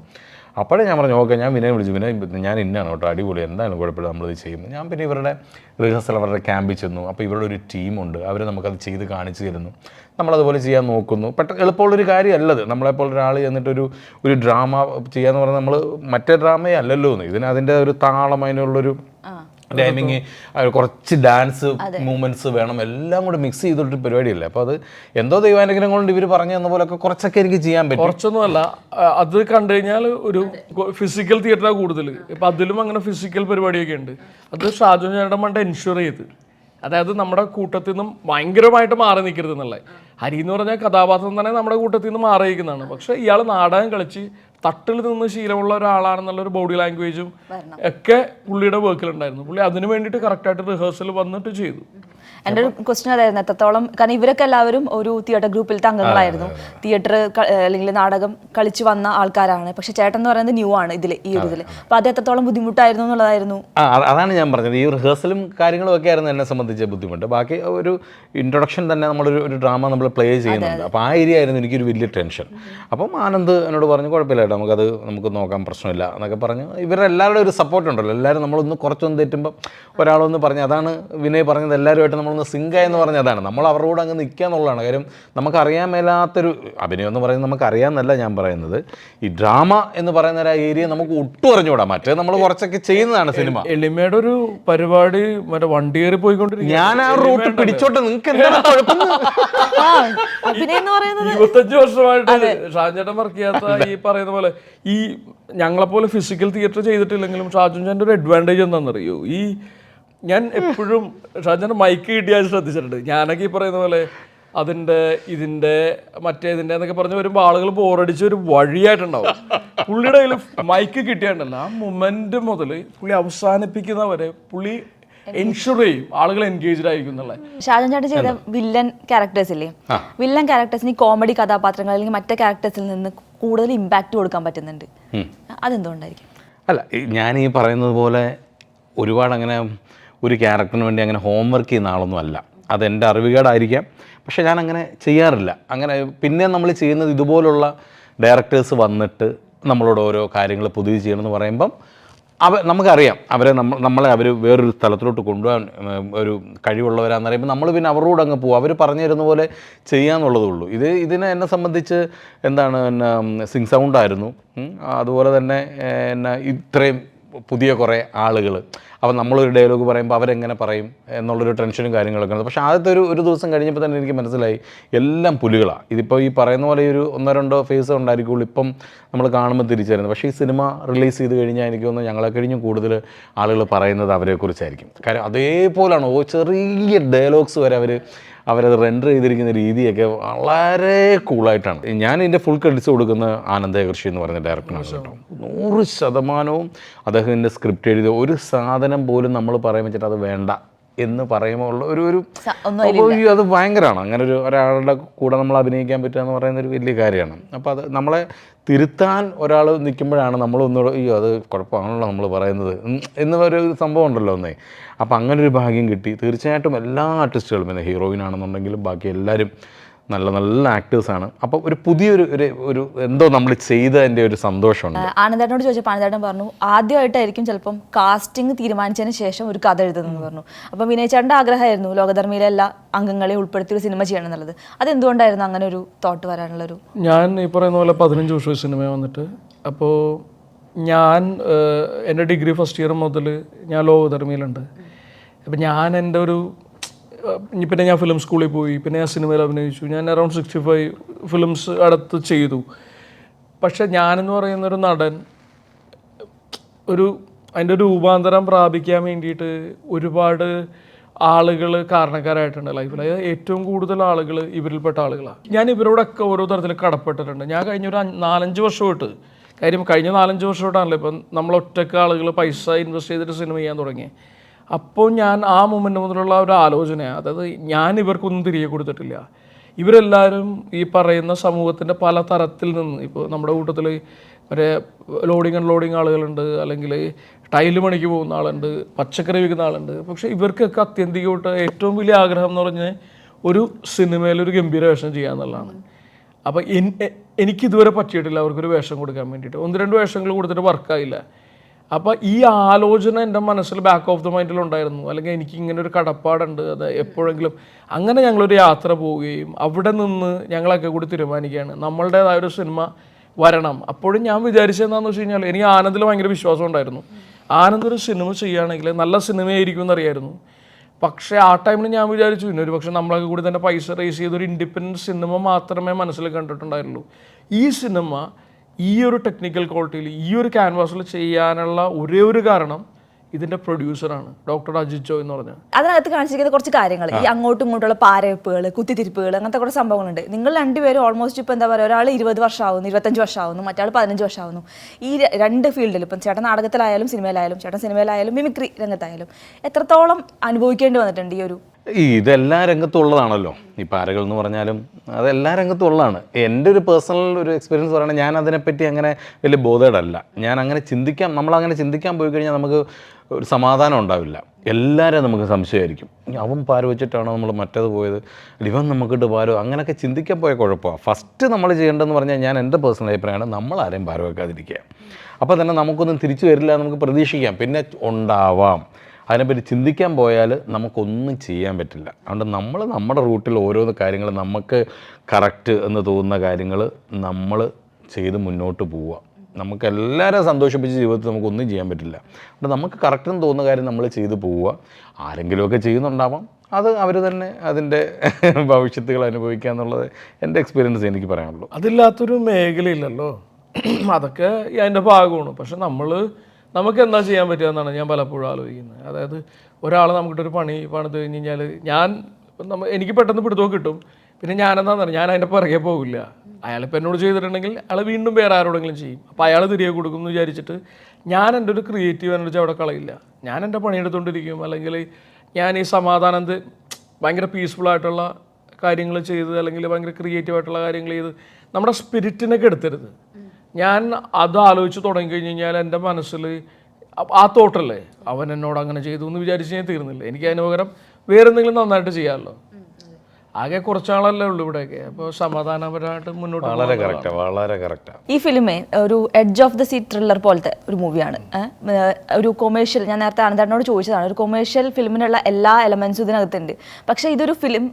അപ്പോഴേ ഞാൻ പറഞ്ഞു ഓക്കെ ഞാൻ വിനയ വിളിച്ചു. വിനയ ഞാൻ ഇന്നാണ് കേട്ടോ അടിപൊളി. എന്തായാലും കുഴപ്പമില്ല നമ്മളിത് ചെയ്യും ഞാൻ പിന്നെ ഇവരുടെ റിഹേഴ്സൽ അവരുടെ ക്യാമ്പിൽ ചെന്നു. അപ്പോൾ ഇവരുടെ ഒരു ടീമുണ്ട് അവർ നമുക്കത് ചെയ്ത് കാണിച്ചു തരുന്നു. നമ്മളതുപോലെ ചെയ്യാൻ നോക്കുന്നു. പെട്ടെന്ന് എളുപ്പമുള്ളൊരു കാര്യമല്ലത്. നമ്മളെപ്പോൾ ഒരാൾ ചെന്നിട്ടൊരു ഒരു ഡ്രാമ ചെയ്യാന്ന് പറഞ്ഞാൽ നമ്മൾ മറ്റേ ഡ്രാമയെ എന്ന് ഇതിന് അതിന്റെ ഒരു താളം അതിനുള്ളൊരു ടൈമിങ് കുറച്ച് ഡാൻസ് മൂവ്മെന്റ്സ് വേണം. എല്ലാം കൂടെ മിക്സ് ചെയ്തിട്ട് പരിപാടിയല്ലേ? അപ്പോൾ അത് എന്തോ ദൈവാനുഗ്രഹം കൊണ്ട് ഇവർ പറഞ്ഞു തന്ന പോലൊക്കെ കുറച്ചൊക്കെ എനിക്ക് ചെയ്യാൻ പറ്റും. കുറച്ചൊന്നും അല്ല അത് കണ്ടു കഴിഞ്ഞാൽ ഒരു ഫിസിക്കൽ തിയേറ്ററാണ് കൂടുതൽ ഇപ്പം അതിലും അങ്ങനെ ഫിസിക്കൽ പരിപാടിയൊക്കെ ഉണ്ട്. അത് ഷാജു ചേട്ടൻ മണ്ട എൻഷുർ ചെയ്ത്. അതായത് നമ്മുടെ കൂട്ടത്തിൽ നിന്നും ഭയങ്കരമായിട്ട് മാറി നിൽക്കരുത് എന്നുള്ളത്. ഹരി എന്ന് പറഞ്ഞാൽ കഥാപാത്രം തന്നെ നമ്മുടെ കൂട്ടത്തിൽ നിന്ന് മാറിയിരിക്കുന്നതാണ്. പക്ഷേ ഇയാൾ നാടകം കളിച്ച് തട്ടിൽ നിന്ന് ശീലമുള്ള ഒരാളാണെന്നുള്ള ഒരു ബോഡി ലാംഗ്വേജും ഒക്കെ പുള്ളിയുടെ വർക്കിലുണ്ടായിരുന്നു പുള്ളി അതിനു വേണ്ടിയിട്ട് കറക്റ്റായിട്ട് റിഹേഴ്സൽ വന്നിട്ട് ചെയ്തു. എന്റെ ഒരു ക്വസ്റ്റ്യൻ അതായിരുന്നു എത്രത്തോളം കാരണം ഇവരൊക്കെ എല്ലാവരും ഒരു തിയേറ്റർ ഗ്രൂപ്പിലത്തെ അംഗങ്ങളായിരുന്നു തിയേറ്റർ അല്ലെങ്കിൽ നാടകം കളിച്ചു വന്ന ആൾക്കാരാണ്. പക്ഷെ ചേട്ടൻ എന്ന് പറയുന്നത് ന്യൂ ആണ് ഇതിൽ ഈ ഒരു ഇതിൽ അപ്പൊ അത് എത്രത്തോളം ബുദ്ധിമുട്ടായിരുന്നു എന്നുള്ളതായിരുന്നു? ആ അതാണ് ഞാൻ പറഞ്ഞത്. ഈ റിഹേഴ്സലും കാര്യങ്ങളും ഒക്കെ ആയിരുന്നു എന്നെ സംബന്ധിച്ച ബുദ്ധിമുട്ട്. ബാക്കി ഒരു ഇൻട്രൊഡക്ഷൻ തന്നെ നമ്മളൊരു ഒരു ഡ്രാമ നമ്മൾ പ്ലേ ചെയ്യുന്നുണ്ട്. അപ്പോൾ ആ ഏരിയ ആയിരുന്നു എനിക്കൊരു വലിയ ടെൻഷൻ അപ്പം ആനന്ദ് എന്നോട് പറഞ്ഞു കുഴപ്പമില്ല നമുക്കത് നമുക്ക് നോക്കാൻ പ്രശ്നമില്ല എന്നൊക്കെ പറഞ്ഞു. ഇവരുടെ എല്ലാവരുടെ ഒരു സപ്പോർട്ട് ഉണ്ടല്ലോ. എല്ലാവരും നമ്മളൊന്ന് കുറച്ചൊന്ന് തെറ്റുമ്പോൾ ഒരാളൊന്ന് പറഞ്ഞു അതാണ് വിനയ് പറഞ്ഞത് എല്ലാവരുമായിട്ട് നമ്മളൊന്ന് സിങ്ക് എന്ന് പറഞ്ഞാൽ അതാണ് നമ്മൾ അവരുടെ കൂടെ അങ്ങ് നിൽക്കുക എന്നുള്ളതാണ്. കാര്യം നമുക്കറിയാൻ മേലാത്തൊരു അഭിനയം എന്ന് പറയുന്നത് നമുക്ക് അറിയാമെന്നല്ല ഞാൻ പറയുന്നത്. ഈ ഡ്രാമ എന്ന് പറയുന്ന ഒരു ഏരിയ നമുക്ക് ഒട്ടും അറിഞ്ഞുകൂടാ. മറ്റേ നമ്മൾ കുറച്ചൊക്കെ ചെയ്യുന്നതാണ് സിനിമ. എളിമയുടെ ഒരു പരിപാടി മറ്റേ വണ്ടി കയറി പോയിക്കൊണ്ടിരിക്കും ഞാൻ ആ റൂട്ട് പിടിച്ചോട്ടെ. നിങ്ങൾക്ക് എന്താണ് കുഴപ്പം? അഭിനയം എന്ന് പറയുന്നത് ഇരുപത്തഞ്ച് വർഷമായിട്ട് ഷാജേട്ടൻ വർക്ക് ചെയ്യാത്ത ഈ പറയുന്ന പോലെ ഈ ഞങ്ങളെപ്പോലെ ഫിസിക്കൽ തിയേറ്റർ ചെയ്തിട്ടില്ലെങ്കിലും ഷാജുൻ ചാന്റെ ഒരു അഡ്വാന്റേജ് എന്താണെന്നറിയോ? ഈ ഞാൻ എപ്പോഴും ഷാജാൻ മൈക്ക് കിട്ടിയാൽ ശ്രദ്ധിച്ചിട്ടുണ്ട്. ഞാനൊക്കെ ഈ പറയുന്ന പോലെ അതിന്റെ ഇതിന്റെ മറ്റേതിന്റെ എന്നൊക്കെ പറഞ്ഞ് വരുമ്പോൾ ആളുകൾ ബോറടിച്ച് ഒരു വഴിയായിട്ടുണ്ടാവും. പുള്ളിയുടെ കയ്യിൽ മൈക്ക് കിട്ടിയാണ്ടല്ല ആ മൊമെന്റ് മുതൽ പുള്ളി അവസാനിപ്പിക്കുന്നവരെ പുള്ളി എൻഷുർ ചെയ്യും ആളുകൾ എൻഗേജ്ഡ് ആയിരിക്കും എന്നുള്ളത്. ഷാജൻ ചേട്ടൻ ചെയ്ത വില്ലൻ ക്യാരക്ടേഴ്സ് ഇല്ലേ? വില്ലൻ ക്യാരക്ടേഴ്സിന് കോമഡി കഥാപാത്രങ്ങൾ അല്ലെങ്കിൽ മറ്റേ ക്യാരക്ടേഴ്സിൽ നിന്ന് കൂടുതൽ ഇമ്പാക്റ്റ് കൊടുക്കാൻ പറ്റുന്നുണ്ട്. അതെന്തുകൊണ്ടായിരിക്കും? അല്ല ഞാൻ ഈ പറയുന്നത് പോലെ ഒരുപാട് അങ്ങനെ ഒരു ക്യാരക്ടറിന് വേണ്ടി അങ്ങനെ ഹോംവർക്ക് ചെയ്യുന്ന ആളൊന്നും അല്ല. അതെന്റെ അറിവുകേടായിരിക്കാം. പക്ഷേ ഞാൻ അങ്ങനെ ചെയ്യാറില്ല. അങ്ങനെ പിന്നെ നമ്മൾ ചെയ്യുന്നത് ഇതുപോലുള്ള ഡയറക്ടേഴ്സ് വന്നിട്ട് നമ്മളോട് ഓരോ കാര്യങ്ങൾ പുതിയ ചെയ്യണമെന്ന് പറയുമ്പം അവ നമുക്കറിയാം. അവരെ നമ്മൾ നമ്മളെ അവർ വേറൊരു സ്ഥലത്തിലോട്ട് കൊണ്ടുപോകാൻ ഒരു കഴിവുള്ളവരാന്ന് പറയുമ്പോൾ നമ്മൾ പിന്നെ അവരോട് അങ്ങ് പോകും. അവർ പറഞ്ഞു തരുന്ന പോലെ ചെയ്യാന്നുള്ളതേ ഉള്ളൂ. ഇത് ഇതിനെ എന്നെ സംബന്ധിച്ച് എന്താണ് പിന്നെ സിങ് സൗണ്ടായിരുന്നു അതുപോലെ തന്നെ എന്നാ ഇത്രയും പുതിയ കുറേ ആളുകൾ അപ്പം നമ്മളൊരു ഡയലോഗ് പറയുമ്പോൾ അവരെങ്ങനെ പറയും എന്നുള്ളൊരു ടെൻഷനും കാര്യങ്ങളൊക്കെ ഉണ്ട്. പക്ഷേ ആദ്യത്തെ ഒരു ഒരു ദിവസം കഴിഞ്ഞപ്പോൾ തന്നെ എനിക്ക് മനസ്സിലായി എല്ലാം പുലികളാണ് ഇതിപ്പോൾ ഈ പറയുന്ന പോലെ ഒരു ഒന്നോ രണ്ടോ ഫേസ് ഉണ്ടായിരിക്കുള്ളൂ ഇപ്പം നമ്മൾ കാണുമ്പോൾ തിരിച്ചറിയുന്നത്. പക്ഷേ ഈ സിനിമ റിലീസ് ചെയ്ത് കഴിഞ്ഞാൽ എനിക്ക് തോന്നുന്നു ഞങ്ങളെ കഴിഞ്ഞും കൂടുതൽ ആളുകൾ പറയുന്നത് അവരെക്കുറിച്ചായിരിക്കും കാര്യം അതേപോലെയാണ് ഓ ചെറിയ ഡയലോഗ്സ് വരെ അവർ അവരത് റെൻഡർ ചെയ്തിരിക്കുന്ന രീതിയൊക്കെ വളരെ കൂളായിട്ടാണ്. ഞാൻ ഇതിന്റെ ഫുൾ ക്രെഡിറ്റ്സ് കൊടുക്കുന്ന ആനന്ദകൃഷി എന്ന് പറയുന്ന ഡയറക്ടറാണ് കേട്ടോ. നൂറ് ശതമാനവും അദ്ദേഹത്തിന്റെ സ്ക്രിപ്റ്റ് എഴുതിയ ഒരു സാധനം പോലും നമ്മൾ പറയാൻ വെച്ചിട്ട് അത് വേണ്ട എന്ന് പറയുമ്പോൾ ഒരു ഒരു അത് ഭയങ്കരമാണ്. അങ്ങനെ ഒരു ഒരാളുടെ കൂടെ നമ്മൾ അഭിനയിക്കാൻ പറ്റുക എന്ന് പറയുന്ന ഒരു വലിയ കാര്യമാണ്. അപ്പോൾ അത് നമ്മളെ തിരുത്താൻ ഒരാൾ നിൽക്കുമ്പോഴാണ് നമ്മൾ ഒന്നുകൂടെ അയ്യോ അത് കുഴപ്പമാണല്ലോ നമ്മൾ പറയുന്നത്. എന്നൊരു സംഭവം ഉണ്ടല്ലോ ഒന്നേ അപ്പോൾ അങ്ങനൊരു ഭാഗ്യം കിട്ടി. തീർച്ചയായിട്ടും എല്ലാ ആർട്ടിസ്റ്റുകളും പിന്നെ ഹീറോയിൻ ആണെന്നുണ്ടെങ്കിലും ബാക്കി എല്ലാവരും നല്ല നല്ല ആക്ടേഴ്സാണ് അപ്പോൾ ഒരു പുതിയൊരു ഒരു ഒരു എന്തോ നമ്മൾ ചെയ്തതിന്റെ ഒരു സന്തോഷമുണ്ട്. ആനന്ദേട്ടനോട് ചോദിച്ചപ്പോൾ ആനന്ദേട്ടൻ പറഞ്ഞു ആദ്യമായിട്ടായിരിക്കും ചിലപ്പം കാസ്റ്റിംഗ് തീരുമാനിച്ചതിന് ശേഷം ഒരു കഥ എഴുതുന്നെന്ന് പറഞ്ഞു. അപ്പം വിനയ് ചേട്ടന്റെ ആഗ്രഹമായിരുന്നു ലോകധർമ്മയിലെ എല്ലാ അംഗങ്ങളെ ഉൾപ്പെടുത്തി ഒരു സിനിമ ചെയ്യണം എന്നുള്ളത്. അതെന്തുകൊണ്ടായിരുന്നു അങ്ങനെ ഒരു തോട്ട് വരാനുള്ള ഒരു ഞാൻ ഈ പറയുന്ന പോലെ പതിനഞ്ച് വർഷം സിനിമ വന്നിട്ട് അപ്പോൾ ഞാൻ എന്റെ ഡിഗ്രി ഫസ്റ്റ് ഇയർ മുതൽ ഞാൻ ലോകധർമ്മയിലുണ്ട്. അപ്പം ഞാൻ എന്റെ ഒരു പിന്നെ ഞാൻ ഫിലിം സ്കൂളിൽ പോയി. പിന്നെ ഞാൻ സിനിമയിൽ അഭിനയിച്ചു. ഞാൻ അറൗണ്ട് സിക്സ്റ്റി ഫൈവ് ഫിലിംസ് അടുത്ത് ചെയ്തു. പക്ഷെ ഞാനെന്ന് പറയുന്നൊരു നടൻ ഒരു അതിന്റെ രൂപാന്തരം പ്രാപിക്കാൻ വേണ്ടിയിട്ട് ഒരുപാട് ആളുകൾ കാരണക്കാരായിട്ടുണ്ട് ലൈഫിൽ അതായത് ഏറ്റവും കൂടുതൽ ആളുകൾ ഇവരിൽപ്പെട്ട ആളുകളാണ് ഞാൻ ഇവരോടൊക്കെ ഓരോ തരത്തിൽ കടപ്പെട്ടിട്ടുണ്ട്. ഞാൻ കഴിഞ്ഞ ഒരു നാലഞ്ച് വർഷമായിട്ട് കാര്യം കഴിഞ്ഞ നാലഞ്ച് വർഷമായിട്ടാണല്ലോ ഇപ്പം നമ്മൾ ഒറ്റയ്ക്ക് ആളുകൾ പൈസ ഇൻവെസ്റ്റ് ചെയ്തിട്ട് സിനിമ ചെയ്യാൻ തുടങ്ങി അപ്പോൾ ഞാൻ ആ മൊമെന്റ് മുതലുള്ള ഒരു ആലോചനയാണ് അതായത് ഞാൻ ഇവർക്കൊന്നും തിരികെ കൊടുത്തിട്ടില്ല. ഇവരെല്ലാവരും ഈ പറയുന്ന സമൂഹത്തിന്റെ പല തരത്തിൽ നിന്ന് ഇപ്പോൾ നമ്മുടെ കൂട്ടത്തിൽ മറ്റേ ലോഡിങ് അൺലോഡിങ് ആളുകളുണ്ട് അല്ലെങ്കിൽ ടൈൽ പണിക്ക് പോകുന്ന ആളുണ്ട് പച്ചക്കറി വിൽക്കുന്ന ആളുണ്ട്. പക്ഷേ ഇവർക്കൊക്കെ അത്യന്തികമായിട്ട് ഏറ്റവും വലിയ ആഗ്രഹം എന്ന് പറഞ്ഞാൽ ഒരു സിനിമയിൽ ഒരു ഗംഭീര വേഷം ചെയ്യുക എന്നുള്ളതാണ്. അപ്പോൾ എനിക്കിതുവരെ പറ്റിയിട്ടില്ല അവർക്കൊരു വേഷം കൊടുക്കാൻ വേണ്ടിയിട്ട്. ഒന്ന് രണ്ട് വേഷങ്ങൾ കൊടുത്തിട്ട് വർക്കായില്ല അപ്പോൾ ഈ ആലോചന എന്റെ മനസ്സിൽ ബാക്ക് ഓഫ് ദ മൈൻഡിൽ ഉണ്ടായിരുന്നു. അല്ലെങ്കിൽ എനിക്ക് ഇങ്ങനെ ഒരു കടപ്പാടുണ്ട്. അത് എപ്പോഴെങ്കിലും അങ്ങനെ ഞങ്ങളൊരു യാത്ര പോവുകയും അവിടെ നിന്ന് ഞങ്ങളൊക്കെ കൂടി തീരുമാനിക്കുകയാണ്. നമ്മളുടേതായ ഒരു സിനിമ വരണം. അപ്പോഴും ഞാൻ വിചാരിച്ചതെന്താണെന്ന് വെച്ച് കഴിഞ്ഞാൽ എനിക്ക് ആനന്ദിൽ ഭയങ്കര വിശ്വാസം ഉണ്ടായിരുന്നു. ആനന്ദ് ഒരു സിനിമ ചെയ്യുകയാണെങ്കിൽ നല്ല സിനിമയായിരിക്കും എന്നറിയായിരുന്നു. പക്ഷേ ആ ടൈമിൽ ഞാൻ വിചാരിച്ചു പിന്നെ ഒരു പക്ഷേ നമ്മളൊക്കെ കൂടി തന്നെ പൈസ റേസ് ചെയ്ത ഒരു ഇൻഡിപെൻഡന്റ് സിനിമ മാത്രമേ മനസ്സിൽ കണ്ടിട്ടുണ്ടായിരുന്നുള്ളൂ. ഈ സിനിമ ഈ ഒരു ടെക്നിക്കൽ ക്വാളിറ്റിയിൽ ഈ ഒരു ക്യാൻവാസിൽ ചെയ്യാനുള്ള ഒരേ ഒരു കാരണം ഇതിന്റെ പ്രൊഡ്യൂസറാണ് ഡോക്ടർ അജിത് ജോ എന്ന് പറഞ്ഞത് അതിനകത്ത് കാണിച്ചിരിക്കുന്ന കുറച്ച് കാര്യങ്ങൾ ഈ അങ്ങോട്ടും ഇങ്ങോട്ടുള്ള പാരവെപ്പുകൾ കുത്തിത്തിരിപ്പുകൾ അങ്ങനത്തെ കുറച്ച് സംഭവങ്ങളുണ്ട്. നിങ്ങൾ രണ്ടുപേരും ഓൾമോസ്റ്റ് ഇപ്പോൾ എന്താ പറയുക ഒരാൾ ഇരുപത് വർഷമാവുന്നു ഇരുപത്തഞ്ച് വർഷമാവുന്നു മറ്റാൾ പതിനഞ്ച് വർഷമാവുന്നു. ഈ രണ്ട് ഫീൽഡിൽ ഇപ്പം ചേട്ടൻ നാടകത്തിലായാലും സിനിമയിലായാലും ചേട്ടൻ സിനിമയിലായാലും മിമിക്രി രംഗത്തായാലും എത്രത്തോളം അനുഭവിക്കേണ്ടി വന്നിട്ടുണ്ട് ഈ ഒരു ഈ ഇതെല്ലാ രംഗത്തും ഉള്ളതാണല്ലോ ഈ പാരകൾ എന്ന് പറഞ്ഞാലും അതെല്ലാ രംഗത്തും ഉള്ളതാണ് എന്റെ ഒരു പേഴ്സണൽ ഒരു എക്സ്പീരിയൻസ് പറയുകയാണെങ്കിൽ ഞാൻ അതിനെപ്പറ്റി അങ്ങനെ വലിയ ബോധേഡല്ല ഞാൻ അങ്ങനെ ചിന്തിക്കാൻ നമ്മളങ്ങനെ ചിന്തിക്കാൻ പോയി കഴിഞ്ഞാൽ നമുക്ക് ഒരു സമാധാനം ഉണ്ടാവില്ല. എല്ലാവരും നമുക്ക് സംശയമായിരിക്കും. അവൻ പാര വെച്ചിട്ടാണോ നമ്മൾ മറ്റേത് പോയത്? ഇവൻ നമുക്കിട്ട് പാരോ അങ്ങനെയൊക്കെ ചിന്തിക്കാൻ പോയ കുഴപ്പമാണ് ഫസ്റ്റ് നമ്മൾ ചെയ്യേണ്ടതെന്ന് പറഞ്ഞാൽ ഞാൻ എന്റെ പേഴ്സണൽ അഭിപ്രായമാണ് നമ്മൾ ആരെയും പാര വെക്കാതിരിക്കുക. അപ്പോൾ തന്നെ നമുക്കൊന്നും തിരിച്ചു വരില്ല നമുക്ക് പ്രതീക്ഷിക്കാം. പിന്നെ ഉണ്ടാവാം. അതിനെപ്പറ്റി ചിന്തിക്കാൻ പോയാൽ നമുക്കൊന്നും ചെയ്യാൻ പറ്റില്ല. അതുകൊണ്ട് നമ്മൾ നമ്മുടെ റൂട്ടിൽ ഓരോന്ന് കാര്യങ്ങൾ നമുക്ക് കറക്റ്റ് എന്ന് തോന്നുന്ന കാര്യങ്ങൾ നമ്മൾ ചെയ്ത് മുന്നോട്ട് പോവുക. നമുക്ക് എല്ലാവരെയും സന്തോഷിപ്പിച്ച് ജീവിതത്തിൽ നമുക്കൊന്നും ചെയ്യാൻ പറ്റില്ല. അതുകൊണ്ട് നമുക്ക് കറക്റ്റ് എന്ന് തോന്നുന്ന കാര്യം നമ്മൾ ചെയ്ത് പോവുക. ആരെങ്കിലുമൊക്കെ ചെയ്യുന്നുണ്ടാവാം. അത് അവർ തന്നെ അതിന്റെ ഭവിഷ്യത്തുകൾ അനുഭവിക്കുക എന്നുള്ളത് എന്റെ എക്സ്പീരിയൻസ് എനിക്ക് പറയാനുള്ളൂ. അതില്ലാത്തൊരു മേഖലയില്ലല്ലോ. അതൊക്കെ അതിന്റെ ഭാഗമാണ്. പക്ഷെ നമ്മൾ നമുക്ക് എന്താ ചെയ്യാൻ പറ്റുക എന്നാണ് ഞാൻ പലപ്പോഴും ആലോചിക്കുന്നത്. അതായത് ഒരാൾ നമുക്കിട്ടൊരു പണി പണിത് കഴിഞ്ഞ് കഴിഞ്ഞാൽ ഞാൻ നമ്മ എനിക്ക് പെട്ടെന്ന് പിടുത്തോ കിട്ടും. പിന്നെ ഞാനെന്താണെന്ന് പറഞ്ഞാൽ ഞാൻ അതിന്റെ പുറകെ പോകില്ല അയാളിപ്പോൾ എന്നോട് ചെയ്തിട്ടുണ്ടെങ്കിൽ അയാൾ വീണ്ടും വേറെ ആരോടെങ്കിലും ചെയ്യും. അപ്പോൾ അയാൾ തിരികെ കൊടുക്കും എന്ന് വിചാരിച്ചിട്ട് ഞാൻ എന്റെ ഒരു ക്രിയേറ്റീവ് എനർജി അവിടെ കളയില്ല. ഞാൻ എന്റെ പണിയെടുത്തുകൊണ്ടിരിക്കും അല്ലെങ്കിൽ ഞാൻ ഈ സമാധാനം ഭയങ്കര ആയിട്ടുള്ള കാര്യങ്ങൾ ചെയ്ത് അല്ലെങ്കിൽ ഭയങ്കര ക്രിയേറ്റീവ് ആയിട്ടുള്ള കാര്യങ്ങൾ ചെയ്ത് നമ്മുടെ സ്പിരിറ്റിനൊക്കെ കെടുത്തരുത്. ഞാൻ അത് ആലോചിച്ച് തുടങ്ങി കഴിഞ്ഞ് കഴിഞ്ഞാൽ എന്റെ മനസ്സിൽ ആ തോട്ടല്ലേ അവൻ എന്നോട് അങ്ങനെ ചെയ്തു എന്ന് വിചാരിച്ച് ഞാൻ തീർന്നില്ല. എനിക്ക് അതിന് പകരം വേറെന്തെങ്കിലും നന്നായിട്ട് ചെയ്യാമല്ലോ. ആകെ കുറച്ചാളല്ലേ ഉള്ളൂ ഇവിടെയൊക്കെ. അപ്പോൾ സമാധാനപരമായിട്ട് മുന്നോട്ട് വളരെ കറക്റ്റ് വളരെ കറക്റ്റ് ഈ ഫിലിമേ ഒരു edge of the seat thriller പോലത്തെ ഒരു മൂവിയാണ് ഒരു കൊമേഴ്ഷ്യൽ ഞാൻ നേരത്തെ ആനന്ദനോട് ചോദിച്ചതാണ് ഒരു കൊമേഴ്ഷ്യൽ ഫിലിമിനുള്ള എല്ലാ എലമെന്റ്സും ഇതിനകത്തുണ്ട്. പക്ഷേ ഇതൊരു ഫിലിം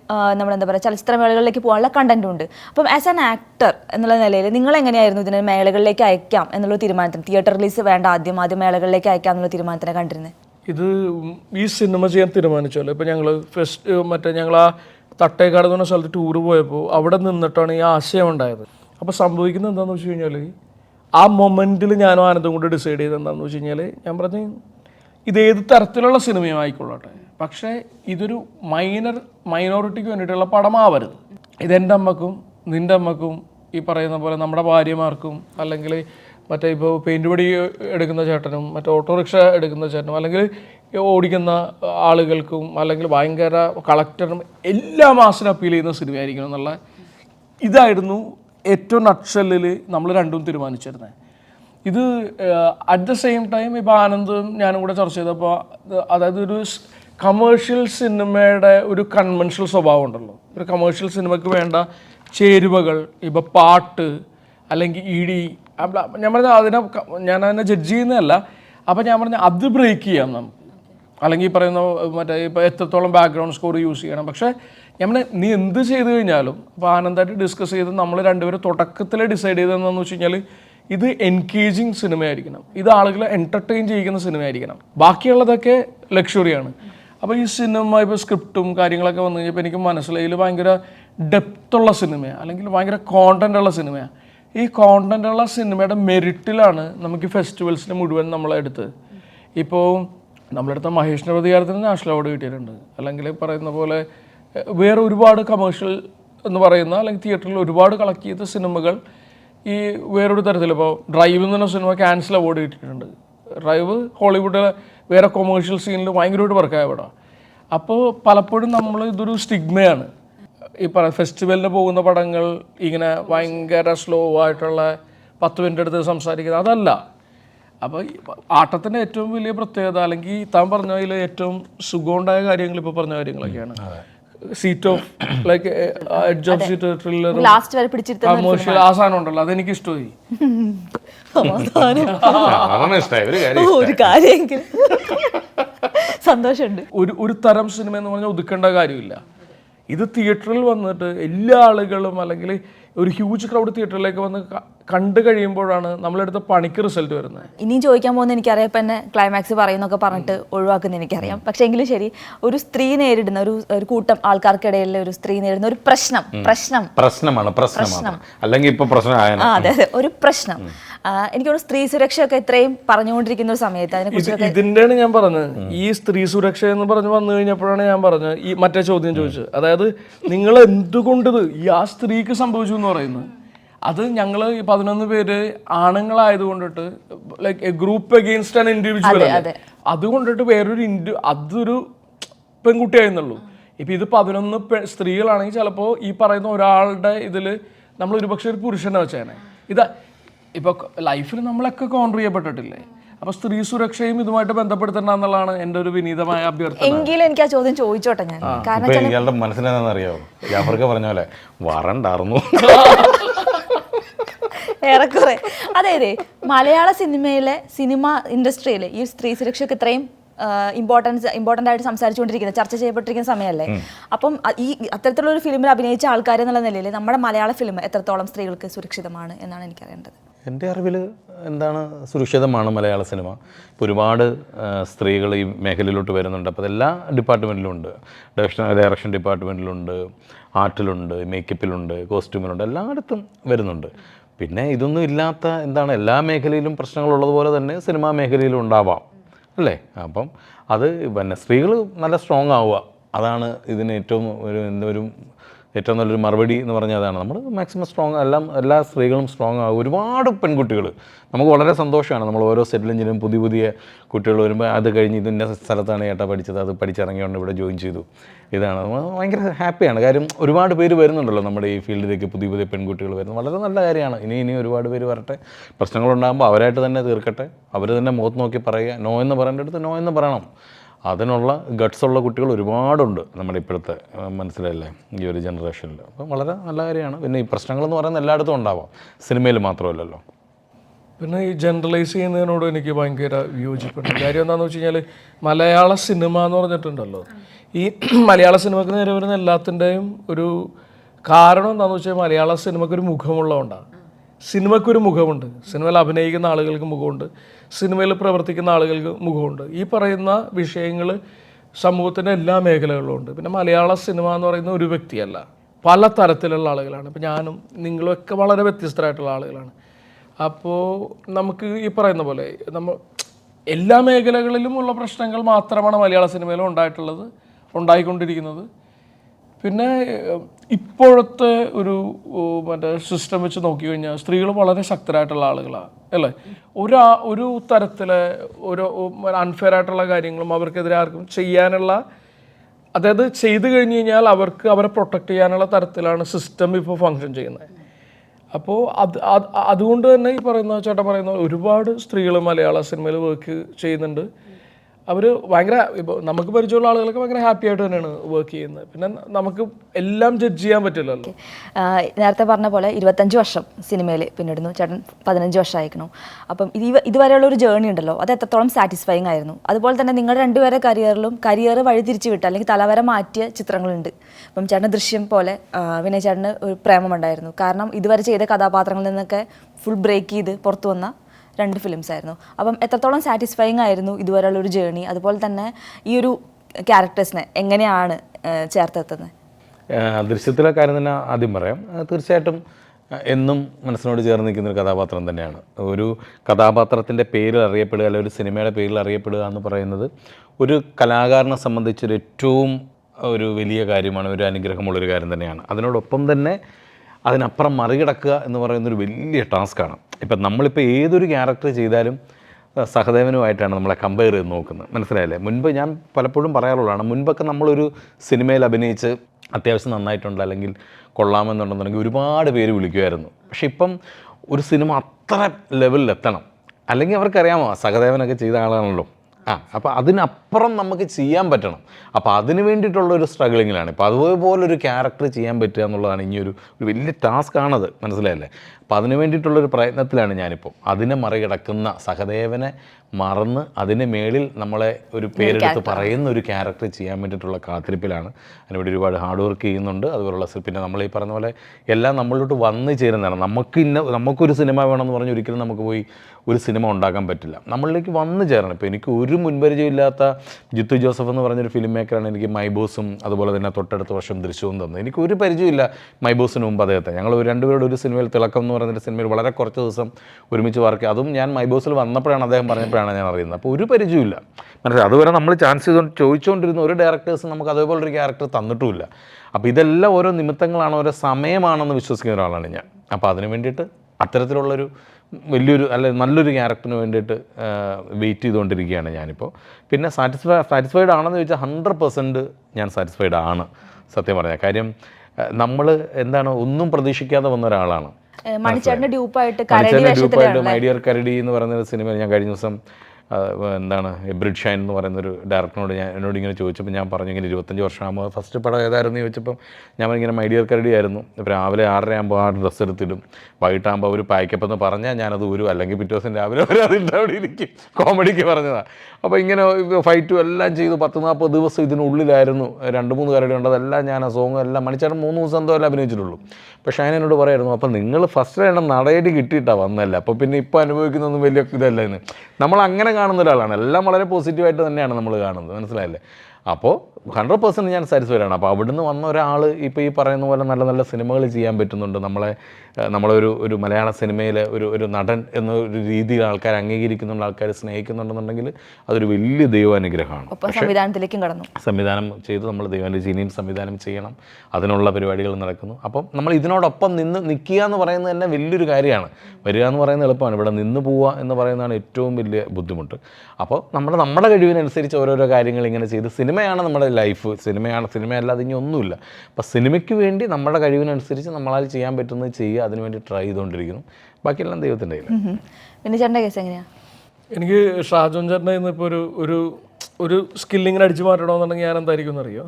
നമ്മൾ എന്താ പറയുക ചലച്ചിത്രമേളകളിലേക്ക് പോകാനുള്ള കണ്ടന്റും ഉണ്ട്. അപ്പം ആസ് ആൻ ആക്ടർ എന്നുള്ള നിലയിൽ നിങ്ങൾ എങ്ങനെയായിരുന്നു ഇതിനെ മേളകളിലേക്ക് അയക്കാം എന്നുള്ള തീരുമാനത്തിന്? തിയേറ്റർ റിലീസ് വേണ്ട ആദ്യം ആദ്യം മേളകളിലേക്ക് അയക്കാം എന്നുള്ള തീരുമാനത്തിനെ കണ്ടിരുന്നത് ഇത് ഈ സിനിമ ചെയ്യാൻ തീരുമാനിച്ചല്ലോ. ഇപ്പം ഞങ്ങൾ ഫസ്റ്റ് മറ്റേ ഞങ്ങൾ ആ തട്ടേക്കാട് എന്ന് പറഞ്ഞ സ്ഥലത്ത് ടൂർ പോയപ്പോൾ അവിടെ നിന്നിട്ടാണ് ഈ ആശയം ഉണ്ടായത്. അപ്പോൾ സംഭവിക്കുന്നത് എന്താണെന്ന് വെച്ച് കഴിഞ്ഞാൽ ആ മൊമെന്റിൽ ഞാനും ആനന്ദം കൊണ്ട് ഡിസൈഡ് ചെയ്തത് എന്താണെന്ന് വെച്ച് കഴിഞ്ഞാൽ ഞാൻ പറഞ്ഞു ഇത് ഏത് തരത്തിലുള്ള സിനിമയും ആയിക്കൊള്ളട്ടെ. പക്ഷേ ഇതൊരു മൈനർ മൈനോറിറ്റിക്ക് വേണ്ടിയിട്ടുള്ള പടമാവരുത്. ഇതെന്റെ അമ്മക്കും നിന്റെ അമ്മക്കും ഈ പറയുന്ന പോലെ നമ്മുടെ ഭാര്യമാർക്കും അല്ലെങ്കിൽ മറ്റേ ഇപ്പോൾ പെയിന്റ് പടി എടുക്കുന്ന ചേട്ടനും മറ്റേ ഓട്ടോറിക്ഷ എടുക്കുന്ന ചേട്ടനും അല്ലെങ്കിൽ ഓടിക്കുന്ന ആളുകൾക്കും അല്ലെങ്കിൽ ഭയങ്കര കളക്ടറും എല്ലാ മാസിനും അപ്പീൽ ചെയ്യുന്ന സിനിമയായിരിക്കണം എന്നുള്ള ഇതായിരുന്നു ഏറ്റവും നക്ഷലിൽ നമ്മൾ രണ്ടും തീരുമാനിച്ചിരുന്നത്. ഇത് അറ്റ് ദ സെയിം ടൈം ഇപ്പോൾ ആനന്ദും ഞാനും കൂടെ ചർച്ച ചെയ്തപ്പോൾ അതായത് ഒരു കമേഴ്ഷ്യൽ സിനിമയുടെ ഒരു കൺവെൻഷണൽ സ്വഭാവം ഉണ്ടല്ലോ. ഒരു കമേഴ്ഷ്യൽ സിനിമയ്ക്ക് വേണ്ട ചേരുവകൾ ഇപ്പോൾ പാട്ട് അല്ലെങ്കിൽ ഇടി ഞാൻ പറഞ്ഞ അതിനെ ഞാൻ അതിനെ ജഡ്ജ് ചെയ്യുന്നതല്ല. അപ്പം ഞാൻ പറഞ്ഞ അത് ബ്രേക്ക് ചെയ്യാം നമുക്ക്. അല്ലെങ്കിൽ പറയുന്ന മറ്റേ ഇപ്പോൾ എത്രത്തോളം ബാക്ക്ഗ്രൗണ്ട് സ്കോർ യൂസ് ചെയ്യണം. പക്ഷേ നമ്മൾ നീ എന്ത് ചെയ്ത് കഴിഞ്ഞാലും അപ്പോൾ ആനന്ദമായിട്ട് ഡിസ്കസ് ചെയ്ത് നമ്മൾ രണ്ടുപേരും തുടക്കത്തിൽ ഡിസൈഡ് ചെയ്തതെന്ന് വെച്ച് കഴിഞ്ഞാൽ ഇത് എൻഗേജിങ് സിനിമയായിരിക്കണം ഇത് ആളുകളെ എന്റർടൈൻ ചെയ്യിക്കുന്ന സിനിമയായിരിക്കണം ബാക്കിയുള്ളതൊക്കെ ലക്ഷറിയാണ് അപ്പോൾ ഈ സിനിമ ഇപ്പോൾ സ്ക്രിപ്റ്റും കാര്യങ്ങളൊക്കെ വന്നു കഴിഞ്ഞപ്പോൾ എനിക്ക് മനസ്സിലായി ഭയങ്കര ഡെപ്തുള്ള സിനിമയാണ് അല്ലെങ്കിൽ ഭയങ്കര കോണ്ടന്റ് ഉള്ള സിനിമയാണ് ഈ കോണ്ടന്റ് ഉള്ള സിനിമയുടെ മെറിറ്റിലാണ് നമുക്ക് ഫെസ്റ്റിവൽസിന് മുഴുവൻ നമ്മളെടുത്തത് ഇപ്പോൾ നമ്മളെടുത്ത മഹേഷിന്റെ പ്രതികാരത്തിന് നാഷണൽ അവാർഡ് കിട്ടിയിട്ടുണ്ട്. അല്ലെങ്കിൽ പറയുന്ന പോലെ വേറെ ഒരുപാട് കമേഴ്ഷ്യൽ എന്ന് പറയുന്ന അല്ലെങ്കിൽ തിയേറ്ററിൽ ഒരുപാട് കളക്ട് ചെയ്ത സിനിമകൾ ഈ വേറൊരു തരത്തിൽ ഇപ്പോൾ ഡ്രൈവ് എന്ന് പറഞ്ഞ സിനിമ ക്യാൻസൽ അവാർഡ് കിട്ടിയിട്ടുണ്ട്. ഡ്രൈവ് ഹോളിവുഡിലെ വേറെ കൊമേഴ്ഷ്യൽ സീനിൽ ഭയങ്കരമായിട്ട് വർക്കായ പടം. അപ്പോൾ പലപ്പോഴും നമ്മൾ ഇതൊരു സ്റ്റിഗ്മയാണ് ഈ പറ ഫെസ്റ്റിവലിന് പോകുന്ന പടങ്ങൾ ഇങ്ങനെ ഭയങ്കര സ്ലോ ആയിട്ടുള്ള പത്ത് മിനിറ്റ് എടുത്ത് സംസാരിക്കുന്നത് അതല്ല. അപ്പോൾ ആട്ടത്തിന്റെ ഏറ്റവും വലിയ പ്രത്യേകത അല്ലെങ്കിൽ താൻ പറഞ്ഞ അതിൽ ഏറ്റവും സുഖമുണ്ടായ കാര്യങ്ങൾ ഇപ്പോൾ പറഞ്ഞ കാര്യങ്ങളൊക്കെയാണ്. Seat of like edge of seat thriller last വരെ പിടിച്ചിരുത്തുന്ന കമേഴ്ഷ്യൽ ആ സാധനം ഉണ്ടല്ലോ അതെനിക്ക് ഇഷ്ടമായി. ഒരു കാര്യമെങ്കിലും. സന്തോഷമുണ്ട്. ഒരു ഒരു തരം സിനിമ എന്ന് പറഞ്ഞാൽ ഒതുക്കേണ്ട കാര്യമില്ല. ഇത് തിയേറ്ററിൽ വന്നിട്ട് എല്ലാ ആളുകളും അല്ലെങ്കിൽ ഒരു ഹ്യൂജ് ക്രൗഡ് തിയേറ്ററിലേക്ക് വന്ന് കണ്ടു കഴിയുമ്പോഴാണ് നമ്മളെടുത്ത പണിക്ക് റിസൾട്ട് വരുന്നത്. ഇനിയും ചോദിക്കാൻ പോകുന്ന എനിക്കറിയാം. ഇപ്പം എന്നെ ക്ലൈമാക്സ് പറയുന്നൊക്കെ പറഞ്ഞിട്ട് ഒഴിവാക്കുന്ന എനിക്കറിയാം. പക്ഷെ എങ്കിലും ശരി ഒരു സ്ത്രീ നേരിടുന്ന ഒരു ഒരു കൂട്ടം ആൾക്കാർക്കിടയിൽ ഒരു സ്ത്രീ നേരിടുന്ന ഒരു പ്രശ്നം പ്രശ്നം. പ്രശ്നമാണ് പ്രശ്നമാണ്. അല്ലെങ്കിൽ ഇപ്പൊ പ്രശ്നം ആ അതെ അതെ ഒരു പ്രശ്നം. ആ, എനിക്ക് തോന്നുന്നു സ്ത്രീ സുരക്ഷയൊക്കെ ഇത്രയും പറഞ്ഞുകൊണ്ടിരിക്കുന്ന ഒരു സമയത്ത് അതിനെ ഇത് ഇതിന്റെയാണ് ഞാൻ പറഞ്ഞത്. ഈ സ്ത്രീ സുരക്ഷ എന്ന് പറഞ്ഞ് വന്നു കഴിഞ്ഞപ്പോഴാണ് ഞാൻ പറഞ്ഞത് ഈ മറ്റേ ചോദ്യം ചോദിച്ചത്. അതായത് നിങ്ങൾ എന്തുകൊണ്ട് ഇത് ഈ ആ സ്ത്രീക്ക് സംഭവിച്ചു എന്ന് പറയുന്നത്? അത് ഞങ്ങൾ ഈ പതിനൊന്ന് പേര് ആണുങ്ങളായത് കൊണ്ടിട്ട് like a group against an individual അതെ. അതുകൊണ്ടിട്ട് വേറൊരു ഇൻഡി അതൊരു പെൺകുട്ടിയായിരുന്നുള്ളൂ. ഇപ്പം ഇത് പതിനൊന്ന് പെ സ്ത്രീകളാണെങ്കിൽ ചിലപ്പോൾ ഈ പറയുന്ന ഒരാളുടെ ഇതിൽ നമ്മൾ ഒരുപക്ഷെ ഒരു പുരുഷനെ വെച്ചേനെ. ഇതാ ഇപ്പോൾ ലൈഫിൽ നമ്മളൊക്കെ കോൺട്രി ചെയ്യപ്പെട്ടിട്ടില്ലേ? അപ്പൊ സ്ത്രീ സുരക്ഷയും ഇതുമായിട്ട് ബന്ധപ്പെടുത്തണം എന്നുള്ളതാണ് എന്റെ ഒരു വിനീതമായ അഭ്യർത്ഥന. എങ്കിലും എനിക്ക് ആ ചോദ്യം ചോദിച്ചോട്ടെ ഞാൻ. കാരണം ഇയാളുടെ മനസ്സിലെന്താണെന്നറിയാവോ ജാഫർക്ക് പറഞ്ഞ പോലെ വറണ്ടായിരുന്നു ഏറെക്കുറെ. അതെ അതെ മലയാള സിനിമയിലെ സിനിമ ഇൻഡസ്ട്രിയിൽ ഈ സ്ത്രീ സുരക്ഷയ്ക്ക് ഇത്രയും ഇമ്പോർട്ടൻസ് ഇമ്പോർട്ടന്റ് ആയിട്ട് സംസാരിച്ചുകൊണ്ടിരിക്കുന്ന ചർച്ച ചെയ്യപ്പെട്ടിരിക്കുന്ന സമയമല്ലേ? അപ്പം ഈ അത്തരത്തിലുള്ള ഒരു ഫിലിമിൽ അഭിനയിച്ച ആൾക്കാർ എന്നുള്ള നിലയിൽ നമ്മുടെ മലയാള ഫിലിം എത്രത്തോളം സ്ത്രീകൾക്ക് സുരക്ഷിതമാണ് എന്നാണ് എനിക്കറിയേണ്ടത്. എന്റെ അറിവിൽ എന്താണ് സുരക്ഷിതമാണ് മലയാള സിനിമ? ഇപ്പോൾ ഒരുപാട് സ്ത്രീകൾ ഈ മേഖലയിലോട്ട് വരുന്നുണ്ട്. അപ്പോൾ അതെല്ലാ ഡിപ്പാർട്ട്മെന്റിലും ഉണ്ട്. ഡയറക്ഷൻ ഡയറക്ഷൻ ഡിപ്പാർട്ട്മെന്റിലുണ്ട് ആർട്ടിലുണ്ട് മേക്കപ്പിലുണ്ട് കോസ്റ്റ്യൂമിലുണ്ട് എല്ലായിടത്തും വരുന്നുണ്ട്. പിന്നെ ഇതൊന്നും ഇല്ലാത്ത എന്താണ് എല്ലാ മേഖലയിലും പ്രശ്നങ്ങളുള്ളതുപോലെ തന്നെ സിനിമാ മേഖലയിലും ഉണ്ടാവാം അല്ലേ? അപ്പം അത് പിന്നെ സ്ത്രീകൾ നല്ല സ്ട്രോങ് ആവുക. അതാണ് ഇതിന് ഏറ്റവും ഒരു എന്തൊരു ഏറ്റവും നല്ലൊരു മറുപടി എന്ന് പറഞ്ഞാൽ അതാണ് നമ്മൾ മാക്സിമം സ്ട്രോങ് എല്ലാം എല്ലാ സ്ത്രീകളും സ്ട്രോങ് ആകും ഒരുപാട് പെൺകുട്ടികൾ നമുക്ക് വളരെ സന്തോഷമാണ് നമ്മൾ ഓരോ സെറ്റിലിഞ്ചിലും പുതിയ പുതിയ കുട്ടികൾ വരുമ്പോൾ അത് കഴിഞ്ഞ് ഇതിന്റെ സ്ഥലത്താണ് ഏട്ടാ പഠിച്ചത്. അത് പഠിച്ചിറങ്ങിയോണ്ട് ഇവിടെ ജോയിൻ ചെയ്തു. ഇതാണ്. ഭയങ്കര ഹാപ്പിയാണ് കാര്യം ഒരുപാട് പേര് വരുന്നുണ്ടല്ലോ നമ്മുടെ ഈ ഫീൽഡിലേക്ക് പുതിയ പുതിയ പെൺകുട്ടികൾ വരുന്നത്. വളരെ നല്ല കാര്യമാണ്. ഇനി ഇനി ഒരുപാട് പേര് വരട്ടെ. പ്രശ്നങ്ങളുണ്ടാകുമ്പോൾ അവരായിട്ട് തന്നെ തീർക്കട്ടെ. അവർ തന്നെ മുഖത്ത് നോക്കി പറയുക. നോ എന്ന് പറയേണ്ട അടുത്ത് നോ എന്ന് പറയണം. അതിനുള്ള ഗട്ട്സ് ഉള്ള കുട്ടികൾ ഒരുപാടുണ്ട് നമ്മുടെ ഇപ്പോഴത്തെ മനസ്സിലല്ലേ ഈ ഒരു ജനറേഷനിൽ അപ്പം വളരെ നല്ല കാര്യമാണ്. പിന്നെ ഈ പ്രശ്നങ്ങളെന്ന് പറയുന്നത് എല്ലായിടത്തും ഉണ്ടാവാം. സിനിമയിൽ മാത്രമല്ലല്ലോ. പിന്നെ ഈ ജനറലൈസ് ചെയ്യുന്നതിനോട് എനിക്ക് ഭയങ്കര വിയോജിപ്പുണ്ട് കാര്യം എന്താണെന്ന് വെച്ച് കഴിഞ്ഞാൽ മലയാള സിനിമ എന്ന് പറഞ്ഞിട്ടുണ്ടല്ലോ. ഈ മലയാള സിനിമയ്ക്ക് നേരെ വരുന്ന എല്ലാത്തിന്റെയും ഒരു കാരണം എന്താണെന്ന് വെച്ചാൽ മലയാള സിനിമയ്ക്ക് ഒരു മുഖമുള്ളതുകൊണ്ടാണ്. സിനിമയ്ക്കൊരു മുഖമുണ്ട്. സിനിമയിൽ അഭിനയിക്കുന്ന ആളുകൾക്ക് മുഖമുണ്ട്. സിനിമയിൽ പ്രവർത്തിക്കുന്ന ആളുകൾക്ക് മുഖമുണ്ട്. ഈ പറയുന്ന വിഷയങ്ങൾ സമൂഹത്തിന്റെ എല്ലാ മേഖലകളിലും ഉണ്ട്. പിന്നെ മലയാള സിനിമ എന്ന് പറയുന്ന ഒരു വ്യക്തിയല്ല. പല തരത്തിലുള്ള ആളുകളാണ്. ഇപ്പം ഞാനും നിങ്ങളും ഒക്കെ വളരെ വ്യത്യസ്തരായിട്ടുള്ള ആളുകളാണ്. അപ്പോൾ നമുക്ക് ഈ പറയുന്ന പോലെ നമ്മൾ എല്ലാ മേഖലകളിലും ഉള്ള പ്രശ്നങ്ങൾ മാത്രമാണ് മലയാള സിനിമയിലും ഉണ്ടായിട്ടുള്ളത് ഉണ്ടായിക്കൊണ്ടിരിക്കുന്നത്. പിന്നെ ഇപ്പോഴത്തെ ഒരു മറ്റേ സിസ്റ്റം വെച്ച് നോക്കി കഴിഞ്ഞാൽ സ്ത്രീകൾ വളരെ ശക്തരായിട്ടുള്ള ആളുകളാണ് അല്ലേ? ഒരാ ഒരു തരത്തിലെ ഒരു അൺഫെയർ ആയിട്ടുള്ള കാര്യങ്ങളും അവർക്കെതിരെ ആർക്കും ചെയ്യാനുള്ള അതായത് ചെയ്തു കഴിഞ്ഞ് കഴിഞ്ഞാൽ അവർക്ക് അവരെ പ്രൊട്ടക്റ്റ് ചെയ്യാനുള്ള തരത്തിലാണ് സിസ്റ്റം ഇപ്പോൾ ഫങ്ഷൻ ചെയ്യുന്നത്. അപ്പോൾ അത് അതുകൊണ്ട് തന്നെ ഈ പറയുന്ന ചേട്ടൻ പറയുന്ന ഒരുപാട് സ്ത്രീകൾ മലയാള സിനിമയിൽ വർക്ക് ചെയ്യുന്നുണ്ട്. അവർ ഭയങ്കര ഇപ്പോൾ നമുക്ക് പരിചയമുള്ള ആളുകളൊക്കെ ഭയങ്കര ഹാപ്പി ആയിട്ട് തന്നെയാണ് വർക്ക് ചെയ്യുന്നത്. പിന്നെ നമുക്ക് എല്ലാം ജഡ്ജ് ചെയ്യാൻ പറ്റില്ലല്ലോ. നേരത്തെ പറഞ്ഞ പോലെ ഇരുപത്തഞ്ച് വർഷം സിനിമയിൽ പിന്നിടുന്നു. ചേട്ടൻ പതിനഞ്ച് വർഷമായിരിക്കണം അപ്പം ഇത് ഇതുവരെയുള്ള ഒരു ജേർണി ഉണ്ടല്ലോ. അത് എത്രത്തോളം സാറ്റിസ്ഫൈങ് ആയിരുന്നു? അതുപോലെ തന്നെ നിങ്ങളുടെ രണ്ടുപേരെ കരിയറിലും കരിയർ വഴി തിരിച്ചു വിട്ട അല്ലെങ്കിൽ തലവരെ മാറ്റിയ ചിത്രങ്ങളുണ്ട്. അപ്പം ചേട്ടൻ ദൃശ്യം പോലെ വിനയ് ചേട്ടന് ഒരു പ്രേമമുണ്ടായിരുന്നു. കാരണം ഇതുവരെ ചെയ്ത കഥാപാത്രങ്ങളിൽ നിന്നൊക്കെ ഫുൾ ബ്രേക്ക് ചെയ്ത് പുറത്തു വന്ന രണ്ട് ഫിലിംസ് ആയിരുന്നു. അപ്പം എത്രത്തോളം സാറ്റിസ്ഫൈങ് ആയിരുന്നു ഇതുവരെയുള്ള ഒരു ജേണി അതുപോലെ തന്നെ ഈ ഒരു ക്യാരക്ടേഴ്സിനെ എങ്ങനെയാണ് ചേർത്തെത്തുന്നത്? ദൃശ്യത്തിലെ കാര്യം തന്നെ ആദ്യം പറയാം. തീർച്ചയായിട്ടും എന്നും മനസ്സിനോട് ചേർന്ന് നിൽക്കുന്ന ഒരു കഥാപാത്രം തന്നെയാണ്. ഒരു കഥാപാത്രത്തിന്റെ പേരിൽ അറിയപ്പെടുക അല്ലെങ്കിൽ ഒരു സിനിമയുടെ പേരിൽ അറിയപ്പെടുക എന്ന് പറയുന്നത് ഒരു കലാകാരനെ സംബന്ധിച്ചൊരു ഏറ്റവും ഒരു വലിയ കാര്യമാണ് ഒരു അനുഗ്രഹമുള്ളൊരു കാര്യം തന്നെയാണ്. അതിനോടൊപ്പം തന്നെ അതിനപ്പുറം മറികടക്കുക എന്ന് പറയുന്നൊരു വലിയ ടാസ്ക്കാണ്. ഇപ്പം നമ്മളിപ്പോൾ ഏതൊരു ക്യാരക്ടർ ചെയ്താലും സഹദേവനുമായിട്ടാണ് നമ്മളെ കമ്പയർ ചെയ്ത് നോക്കുന്നത്. മനസ്സിലായല്ലേ? മുൻപ് ഞാൻ പലപ്പോഴും പറയാറുള്ളതാണ് മുൻപൊക്കെ നമ്മളൊരു സിനിമയിൽ അഭിനയിച്ച് അത്യാവശ്യം നന്നായിട്ടുണ്ട് അല്ലെങ്കിൽ കൊള്ളാമെന്നുണ്ടെന്നുണ്ടെങ്കിൽ ഒരുപാട് പേര് വിളിക്കുമായിരുന്നു. പക്ഷെ ഇപ്പം ഒരു സിനിമ അത്ര ലെവലിലെത്തണം അല്ലെങ്കിൽ അവർക്കറിയാമോ സഹദേവനൊക്കെ ചെയ്ത ആളാണല്ലോ. ആ അപ്പോൾ അതിനപ്പുറം നമുക്ക് ചെയ്യാൻ പറ്റണം. അപ്പോൾ അതിന് വേണ്ടിയിട്ടുള്ള ഒരു സ്ട്രഗിളിങ്ങിലാണ് ഇപ്പോൾ അതുപോലെ ഒരു ക്യാരക്ടർ ചെയ്യാൻ പറ്റുക എന്നുള്ളതാണ് ഇനി ഒരു ഒരു വലിയ ടാസ്ക് ആണത്. മനസ്സിലായല്ലേ? അപ്പോൾ അതിന് വേണ്ടിയിട്ടുള്ളൊരു പ്രയത്നത്തിലാണ് ഞാനിപ്പോൾ അതിനെ മറികടക്കുന്ന സഹദേവനെ മറന്ന് അതിന് മേളിൽ നമ്മളെ ഒരു പേരെടുത്ത് പറയുന്ന ഒരു ക്യാരക്ടർ ചെയ്യാൻ വേണ്ടിയിട്ടുള്ള കാത്തിരിപ്പിലാണ്. അതിനുവേണ്ടി ഒരുപാട് ഹാർഡ് വർക്ക് ചെയ്യുന്നുണ്ട്. അതുപോലുള്ള പിന്നെ നമ്മൾ ഈ പറഞ്ഞ പോലെ എല്ലാം നമ്മളിലോട്ട് വന്ന് ചേരുന്നതാണ്. നമുക്ക് ഇന്ന നമുക്കൊരു സിനിമ വേണമെന്ന് പറഞ്ഞ് ഒരിക്കലും നമുക്ക് പോയി ഒരു സിനിമ ഉണ്ടാക്കാൻ പറ്റില്ല. നമ്മളിലേക്ക് വന്ന് ചേരണം. ഇപ്പോൾ എനിക്ക് ഒരു മുൻപരിചയമില്ലാത്ത ജിത്തു ജോസഫ് എന്ന് പറഞ്ഞൊരു ഫിലിം മേക്കറാണ് എനിക്ക് മൈബോസും അതുപോലെ തന്നെ തൊട്ടടുത്ത വർഷം ദൃശ്യവും തന്നത്. എനിക്ക് ഒരു പരിചയമില്ല മൈബോസിന് മുമ്പ് അദ്ദേഹത്തെ. ഞങ്ങൾ ഒരു രണ്ടുപേരുടെ ഒരു സിനിമയിൽ തിളക്കം എന്ന് പറയുന്ന സിനിമയിൽ വളരെ കുറച്ച് ദിവസം ഒരുമിച്ച് വർക്ക് ചെയ്തു. അതും ഞാൻ മൈ ബോസിൽ വന്നപ്പോഴാണ് അദ്ദേഹം പറഞ്ഞപ്പോഴാണ് ഞാൻ അറിയുന്നത്. അപ്പോൾ ഒരു പരിചയമില്ല മനസ്സിലായി? അതുവരെ നമ്മൾ ചാൻസ് ചെയ്തുകൊണ്ട് ചോദിച്ചുകൊണ്ടിരുന്ന ഒരു ഡയറക്ടേഴ്സ് നമുക്ക് അതേപോലെ ഒരു ക്യാരക്ടർ തന്നിട്ടുമില്ല. അപ്പോൾ ഇതെല്ലാം ഓരോ നിമിത്തങ്ങളാണ് ഓരോ സമയമാണെന്ന് വിശ്വസിക്കുന്ന ഒരാളാണ് ഞാൻ. അപ്പോൾ അതിന് വേണ്ടിയിട്ട് അത്തരത്തിലുള്ളൊരു വലിയൊരു അല്ല നല്ലൊരു ക്യാരക്ടറിന് വേണ്ടിയിട്ട് വെയിറ്റ് ചെയ്തുകൊണ്ടിരിക്കുകയാണ് ഞാനിപ്പോൾ. പിന്നെ സാറ്റിസ്ഫൈ സാറ്റിസ്ഫൈഡ് ആണെന്ന് ചോദിച്ചാൽ ഹൺഡ്രഡ് പെർസെന്റ് ഞാൻ സാറ്റിസ്ഫൈഡ് ആണ്. സത്യം പറഞ്ഞാൽ. കാര്യം നമ്മൾ എന്താണ് ഒന്നും പ്രതീക്ഷിക്കാതെ വന്ന ഒരാളാണ്. മണിച്ചേട്ടന്റെ ഡ്യൂപ്പായിട്ട് കരടി വേഷത്തിലാണ്. മൈ ഡിയർ കരടി എന്ന് പറയുന്ന ഒരു സിനിമ ഞാൻ കഴിഞ്ഞ ദിവസം എന്താണ് എബ്രിഡ് ഷൈൻ എന്ന് പറയുന്ന ഒരു ഡയറക്ടറിനോട് ഞാൻ എന്നോട് ഇങ്ങനെ ചോദിച്ചപ്പോൾ ഞാൻ പറഞ്ഞു ഇങ്ങനെ ഇരുപത്തഞ്ച് വർഷമാകുമ്പോൾ ഫസ്റ്റ് പടം ഏതായിരുന്നു? ചോദിച്ചപ്പം ഞാൻ ഇങ്ങനെ മൈഡിയർ കരടി ആയിരുന്നു. രാവിലെ ആറര ആകുമ്പോൾ ആ ഡ്രസ്സ് എടുത്തിടും. വൈകിട്ടാകുമ്പോൾ അവർ പായ്ക്കപ്പെന്ന് പറഞ്ഞാൽ ഞാനത് ഒരു അല്ലെങ്കിൽ പിറ്റേ ദിവസം രാവിലെ അവർ അതിന്റെ അവിടെ ഇരിക്കും. കോമഡിക്ക് പറഞ്ഞതാണ് അപ്പോൾ ഇങ്ങനെ ഫൈറ്റും എല്ലാം ചെയ്ത്. പത്ത് നാൽപ്പത് ദിവസം ഇതിനുള്ളിലായിരുന്നു. രണ്ട് മൂന്ന് കരടി ഉണ്ട് അതെല്ലാം ഞാൻ ആ സോങ്ങും എല്ലാം മണിച്ചേട്ടൻ മൂന്ന് ദിവസം എന്തോ അല്ല അഭിനയിച്ചിട്ടുള്ളൂ. പക്ഷേ ഞാൻ എന്നോട് പറയായിരുന്നു അപ്പോൾ നിങ്ങൾ ഫസ്റ്റ് എണ്ണം നടയടി കിട്ടിയിട്ടാണ് വന്നല്ല അപ്പോൾ പിന്നെ ഇപ്പോൾ അനുഭവിക്കുന്നൊന്നും വലിയ ഇതല്ല നമ്മൾ അങ്ങനെ കാണുന്ന ഒരാളാണ്. എല്ലാം വളരെ പോസിറ്റീവായിട്ട് തന്നെയാണ് നമ്മൾ കാണുന്നത്. മനസ്സിലായില്ലേ? അപ്പോൾ ഹൺഡ്രഡ് പെർസെന്റ് ഞാൻ സാറ്റിസ്ഫൈഡ് ആണ്. അപ്പോൾ അവിടുന്ന് വന്ന ഒരാൾ ഇപ്പോൾ ഈ പറയുന്ന പോലെ നല്ല നല്ല സിനിമകൾ ചെയ്യാൻ പറ്റുന്നുണ്ട്. നമ്മളെ നമ്മളൊരു ഒരു മലയാള സിനിമയിലെ ഒരു ഒരു നടൻ എന്ന ഒരു രീതിയിൽ ആൾക്കാർ അംഗീകരിക്കുന്നുണ്ട് ആൾക്കാർ സ്നേഹിക്കുന്നുണ്ടെന്നുണ്ടെങ്കിൽ അതൊരു വലിയ ദൈവാനുഗ്രഹമാണ്. സംവിധാനത്തിലേക്കും കടന്നു. സംവിധാനം ചെയ്ത് നമ്മൾ ദൈവാനുഗ്രഹിച്ച് ഇനിയും സംവിധാനം ചെയ്യണം. അതിനുള്ള പരിപാടികൾ നടക്കുന്നു. അപ്പം നമ്മൾ ഇതിനോടൊപ്പം നിന്ന് നിൽക്കുക എന്ന് പറയുന്നത് തന്നെ വലിയൊരു കാര്യമാണ്. വരിക എന്ന് പറയുന്നത് എളുപ്പമാണ്. ഇവിടെ നിന്ന് പോവുക എന്ന് പറയുന്നതാണ് ഏറ്റവും വലിയ ബുദ്ധിമുട്ട്. അപ്പോൾ നമ്മൾ നമ്മുടെ കഴിവിനനുസരിച്ച് ഓരോരോ കാര്യങ്ങൾ ഇങ്ങനെ ചെയ്ത് സിനിമയാണ് നമ്മുടെ ലൈഫ്. സിനിമയാണ് സിനിമയല്ലാതെ ഇനി ഒന്നുമില്ല. അപ്പോൾ സിനിമയ്ക്ക് വേണ്ടി നമ്മുടെ കഴിവിനനുസരിച്ച് നമ്മളാൽ ചെയ്യാൻ പറ്റുന്നത് ചെയ്യുക. അതിനുവേണ്ടി ട്രൈ ചെയ്തുകൊണ്ടിരിക്കുന്നു. ബാക്കിയെല്ലാം ദൈവത്തിന്റെ കയ്യിൽ. പിന്നെ ചേട്ടന്റെ കേസ് എങ്ങനെയാണ് എനിക്ക് ഷാജോൻ ചേട്ടനെ ഇന്നിപ്പോൾ ഒരു ഒരു ഒരു സ്കില്ലിങ്ങനെ അടിച്ചു മാറ്റണമെന്നുണ്ടെങ്കിൽ ഞാൻ എന്തായിരിക്കും എന്നറിയോ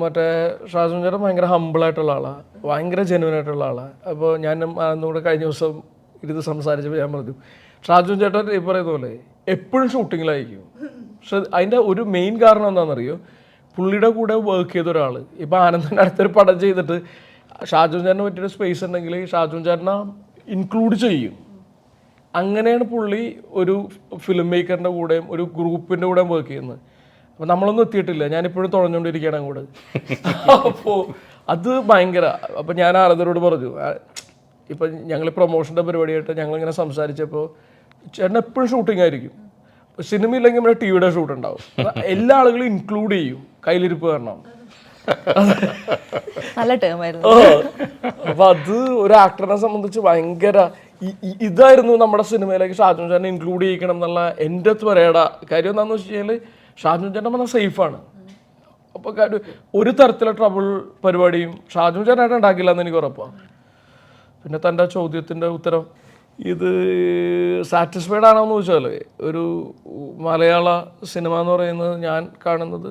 മറ്റേ ഷാജോൻ ചേട്ടൻ ഭയങ്കര ഹമ്പിളായിട്ടുള്ള ആളാണ് ഭയങ്കര ജെനുവൻ ആയിട്ടുള്ള ആളാണ് അപ്പോൾ ഞാൻ അന്നുകൂടെ കഴിഞ്ഞ ദിവസം ഇരുന്ന് സംസാരിച്ചപ്പോൾ ഞാൻ പറഞ്ഞു ഷാജോൻ ചേട്ടൻ ഈ പറയുന്ന പോലെ എപ്പോഴും ഷൂട്ടിങ്ങിലായിരിക്കും പക്ഷെ അതിന്റെ ഒരു മെയിൻ കാരണം എന്താണെന്നറിയോ? പുള്ളിയുടെ കൂടെ വർക്ക് ചെയ്ത ഒരാൾ ഇപ്പോൾ ആനന്ദന്റെ അടുത്തൊരു പടം ചെയ്തിട്ട് ഷാജോൻ ചേട്ടന് പറ്റിയൊരു സ്പേസ് ഉണ്ടെങ്കിൽ ഷാജോൻ ഇൻക്ലൂഡ് ചെയ്യും. അങ്ങനെയാണ് പുള്ളി ഒരു ഫിലിം മേക്കറിന്റെ കൂടെയും ഒരു ഗ്രൂപ്പിന്റെ കൂടെയും വർക്ക് ചെയ്യുന്നത്. അപ്പം നമ്മളൊന്നും എത്തിയിട്ടില്ല. ഞാനിപ്പോഴും തുഴഞ്ഞുകൊണ്ടിരിക്കുകയാണ് അങ്ങോട്ട്. അപ്പോൾ അത് ഭയങ്കര അപ്പം ഞാൻ ആനന്ദരോട് പറഞ്ഞു ഇപ്പം ഞങ്ങൾ പ്രൊമോഷന്റെ പരിപാടിയായിട്ട് ഞങ്ങളിങ്ങനെ സംസാരിച്ചപ്പോൾ ചേട്ടൻ എപ്പോഴും ഷൂട്ടിംഗ് ആയിരിക്കും. സിനിമയില്ലെങ്കിൽ നമ്മുടെ ടി വിയുടെ ഷൂട്ട് ഉണ്ടാവും എല്ലാ ആളുകളും ഇൻക്ലൂഡ് ചെയ്യും കയ്യിലിരിപ്പ് കാരണം. നല്ല അപ്പൊ അത് ഒരു ആക്ടറിനെ സംബന്ധിച്ച് ഭയങ്കര ഇതായിരുന്നു നമ്മുടെ സിനിമയിലേക്ക് ഷാജു ചേട്ടനെ ഇൻക്ലൂഡ് ചെയ്യിക്കണം എന്നുള്ള എന്റെ ത്വരയുടെ കാര്യം എന്താണെന്ന് വെച്ച് കഴിഞ്ഞാൽ ഷാജു ചേട്ടൻ പറഞ്ഞാൽ സേഫാണ് അപ്പോൾ കാര്യം ഒരു തരത്തിലെ ട്രബിൾ പരിപാടിയും ഷാജു ചേട്ടനായിട്ട് ഉണ്ടാക്കില്ല എന്ന് എനിക്ക് ഉറപ്പാണ് പിന്നെ തന്റെ ചോദ്യത്തിന്റെ ഉത്തരം ഇത് സാറ്റിസ്ഫൈഡ് ആണോ എന്ന് ചോദിച്ചാൽ ഒരു മലയാള സിനിമ എന്ന് പറയുന്നത് ഞാൻ കാണുന്നത്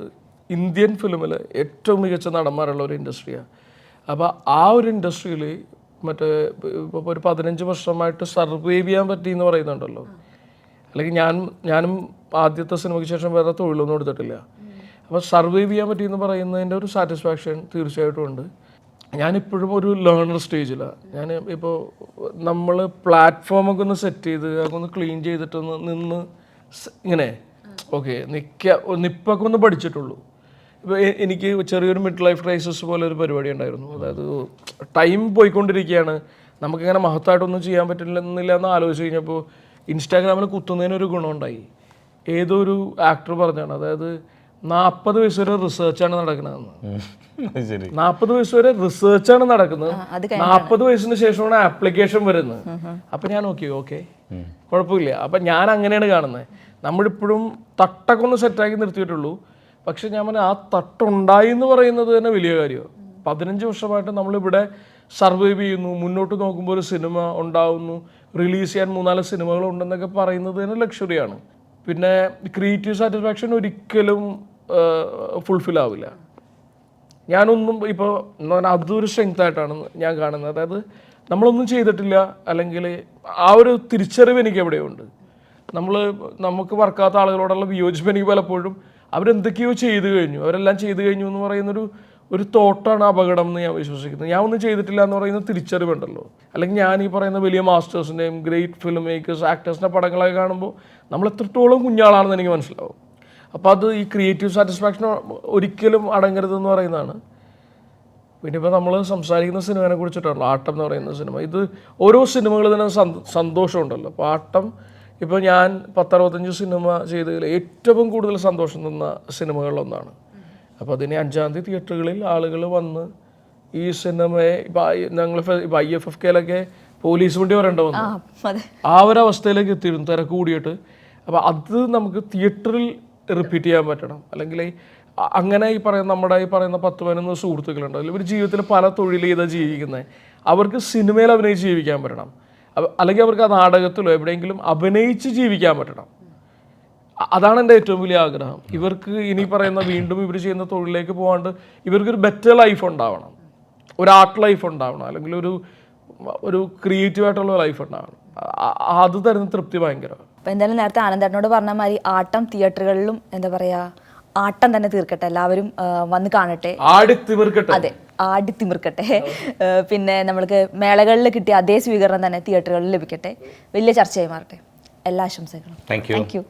ഇന്ത്യൻ ഫിലിമിൽ ഏറ്റവും മികച്ച നടന്മാരുള്ള ഒരു ഇൻഡസ്ട്രിയാണ് അപ്പോൾ ആ ഒരു ഇൻഡസ്ട്രിയിൽ മറ്റേ ഇപ്പോൾ ഒരു പതിനഞ്ച് വർഷമായിട്ട് സർവൈവ് ചെയ്യാൻ പറ്റി എന്ന് പറയുന്നുണ്ടല്ലോ. അല്ലെങ്കിൽ ഞാൻ ഞാനും ആദ്യത്തെ സിനിമയ്ക്ക് ശേഷം വേറെ തൊഴിലൊന്നും എടുത്തിട്ടില്ല. അപ്പോൾ സർവൈവ് ചെയ്യാൻ പറ്റി എന്ന് പറയുന്നതിന്റെ ഒരു സാറ്റിസ്ഫാക്ഷൻ തീർച്ചയായിട്ടും ഉണ്ട്. ഞാനിപ്പോഴും ഒരു ലേണർ സ്റ്റേജിലാണ് ഞാൻ ഇപ്പോൾ നമ്മൾ പ്ലാറ്റ്ഫോമൊക്കെ ഒന്ന് സെറ്റ് ചെയ്ത് അതൊക്കെ ഒന്ന് ക്ലീൻ ചെയ്തിട്ടൊന്ന് നിന്ന് ഇങ്ങനെ ഓക്കെ നിൽക്കുക നിപ്പൊക്കെ ഒന്ന് പഠിച്ചിട്ടുള്ളൂ. ഇപ്പോൾ എനിക്ക് ചെറിയൊരു മിഡ് ലൈഫ് ക്രൈസിസ് പോലെ ഒരു പരിപാടി ഉണ്ടായിരുന്നു. അതായത് ടൈം പോയിക്കൊണ്ടിരിക്കുകയാണ്. നമുക്കിങ്ങനെ മഹത്തായിട്ടൊന്നും ചെയ്യാൻ പറ്റില്ലെന്നില്ല എന്ന് ആലോചിച്ച് കഴിഞ്ഞപ്പോൾ ഇൻസ്റ്റാഗ്രാമിൽ കുത്തുന്നതിനൊരു ഗുണമുണ്ടായി. ഏതൊരു ആക്ടർ പറഞ്ഞാണ് അതായത് നാൽപ്പത് വയസ്സ് വരെ റിസർച്ചാണ് നടക്കുന്നതെന്ന് നാൽപ്പത് വയസ്സ് വരെ റിസർച്ചാണ് നടക്കുന്നത്. നാൽപ്പത് വയസ്സിന് ശേഷമാണ് ആപ്ലിക്കേഷൻ വരുന്നത്. അപ്പൊ ഞാൻ ഓക്കെ. ഓക്കെ കുഴപ്പമില്ല. അപ്പൊ ഞാൻ അങ്ങനെയാണ് കാണുന്നത്. നമ്മളിപ്പോഴും തട്ടക്കൊന്ന് സെറ്റാക്കി നിർത്തിയിട്ടുള്ളൂ പക്ഷെ ഞാൻ പറഞ്ഞ ആ തട്ടുണ്ടായി എന്ന് പറയുന്നത് തന്നെ വലിയ കാര്യമാണ്. പതിനഞ്ച് വർഷമായിട്ട് നമ്മളിവിടെ സർവൈവ് ചെയ്യുന്നു മുന്നോട്ട് നോക്കുമ്പോൾ ഒരു സിനിമ ഉണ്ടാവുന്നു റിലീസ് ചെയ്യാൻ മൂന്നാൽ സിനിമകൾ ഉണ്ടെന്നൊക്കെ പറയുന്നത് തന്നെ ലക്ഷറിയാണ്. പിന്നെ ക്രിയേറ്റീവ് സാറ്റിസ്ഫാക്ഷൻ ഒരിക്കലും ഫുൾഫിൽ ആവില്ല. ഞാനൊന്നും ഇപ്പോൾ അതൊരു സ്ട്രെങ്ത് ആയിട്ടാണ് ഞാൻ കാണുന്നത്. അതായത് നമ്മളൊന്നും ചെയ്തിട്ടില്ല അല്ലെങ്കിൽ ആ ഒരു തിരിച്ചറിവ് എനിക്ക് എവിടെയുണ്ട്? നമ്മൾ നമുക്ക് വർക്കാത്ത ആളുകളോടുള്ള വിയോജിപ്പ് എനിക്ക് പലപ്പോഴും അവരെന്തൊക്കെയോ ചെയ്തു കഴിഞ്ഞു. അവരെല്ലാം ചെയ്തു കഴിഞ്ഞു എന്ന് പറയുന്നൊരു ഒരു തോട്ടാണ് അപകടം എന്ന് ഞാൻ വിശ്വസിക്കുന്നത് ഞാൻ ഒന്നും ചെയ്തിട്ടില്ല എന്ന് പറയുന്ന തിരിച്ചറിവുണ്ടല്ലോ അല്ലെങ്കിൽ ഞാൻ ഈ പറയുന്ന വലിയ മാസ്റ്റേഴ്സിന്റെയും ഗ്രേറ്റ് ഫിലിം മേക്കേഴ്സ് ആക്ടേഴ്സിന്റെ പടങ്ങളൊക്കെ കാണുമ്പോൾ നമ്മൾ എത്രത്തോളം കുഞ്ഞാളാണെന്ന് എനിക്ക് മനസ്സിലാവും. അപ്പോൾ അത് ഈ ക്രിയേറ്റീവ് സാറ്റിസ്ഫാക്ഷൻ ഒരിക്കലും അടങ്ങരുതെന്ന് പറയുന്നതാണ്. പിന്നെ ഇപ്പോൾ നമ്മൾ സംസാരിക്കുന്ന സിനിമയെ കുറിച്ചിട്ടാണല്ലോ ആട്ടം എന്ന് പറയുന്ന സിനിമ. ഇത് ഓരോ സിനിമകളിൽ തന്നെ സന്തോഷമുണ്ടല്ലോ. അപ്പോൾ ആട്ടം ഇപ്പോൾ ഞാൻ പത്തറുപത്തഞ്ച് സിനിമ ചെയ്തതിൽ ഏറ്റവും കൂടുതൽ സന്തോഷം തന്ന സിനിമകളിലൊന്നാണ് അപ്പോൾ അതിന് അഞ്ചാം തീയതി തിയേറ്ററുകളിൽ ആളുകൾ വന്ന് ഈ സിനിമയെ ഇപ്പം ഞങ്ങൾ ഇപ്പം ഐ എഫ് എഫ് കെയിലൊക്കെ പോലീസ് വണ്ടി വരേണ്ട വന്നു. ആ ഒരു അവസ്ഥയിലേക്ക് എത്തിയിരുന്നു തിരക്ക് കൂടിയിട്ട്. അപ്പോൾ അത് നമുക്ക് തിയേറ്ററിൽ റിപ്പീറ്റ് ചെയ്യാൻ പറ്റണം. അല്ലെങ്കിൽ അങ്ങനെ ഈ പറയുന്ന നമ്മുടെ ഈ പറയുന്ന പത്ത് പതിനൊന്ന് സുഹൃത്തുക്കളുണ്ട്. അതിൽ ഇവർ ജീവിതത്തിൽ പല തൊഴിൽ ചെയ്താൽ ജീവിക്കുന്നത് അവർക്ക് സിനിമയിൽ അഭിനയിച്ച് ജീവിക്കാൻ പറ്റണം. അല്ലെങ്കിൽ അവർക്ക് ആ നാടകത്തിലോ എവിടെയെങ്കിലും അഭിനയിച്ച് ജീവിക്കാൻ പറ്റണം. അതാണ് എന്റെ ഏറ്റവും വലിയ ആഗ്രഹം. ഇവർക്ക് ഇനി പറയുന്ന വീണ്ടും ഇവർ ചെയ്യുന്ന തൊഴിലിലേക്ക് പോകാണ്ട് ഇവർക്കൊരു ബെറ്റർ ലൈഫ് ഉണ്ടാവണം. ഒരു ആർട്ട് ലൈഫ് ഉണ്ടാവണം. അല്ലെങ്കിൽ ഒരു ഒരു ക്രിയേറ്റീവ് ആയിട്ടുള്ള ലൈഫ് ഉണ്ടാവണം. അത് തരുന്ന തൃപ്തി ഭയങ്കര അപ്പം എന്തായാലും നേരത്തെ ആനന്ദേട്ടനോട് പറഞ്ഞ മാതിരി ആട്ടം തിയേറ്ററുകളിലും എന്താ പറയാ ആട്ടം തന്നെ തീർക്കട്ടെ. എല്ലാവരും വന്ന് കാണട്ടെ. അതെ ആടി തിമിർക്കട്ടെ. പിന്നെ നമ്മൾക്ക് മേളകളിൽ കിട്ടിയ അതേ സ്വീകരണം തന്നെ തിയേറ്ററുകളിൽ ലഭിക്കട്ടെ. വലിയ ചർച്ചയായി മാറട്ടെ. എല്ലാ ആശംസകളും. Thank you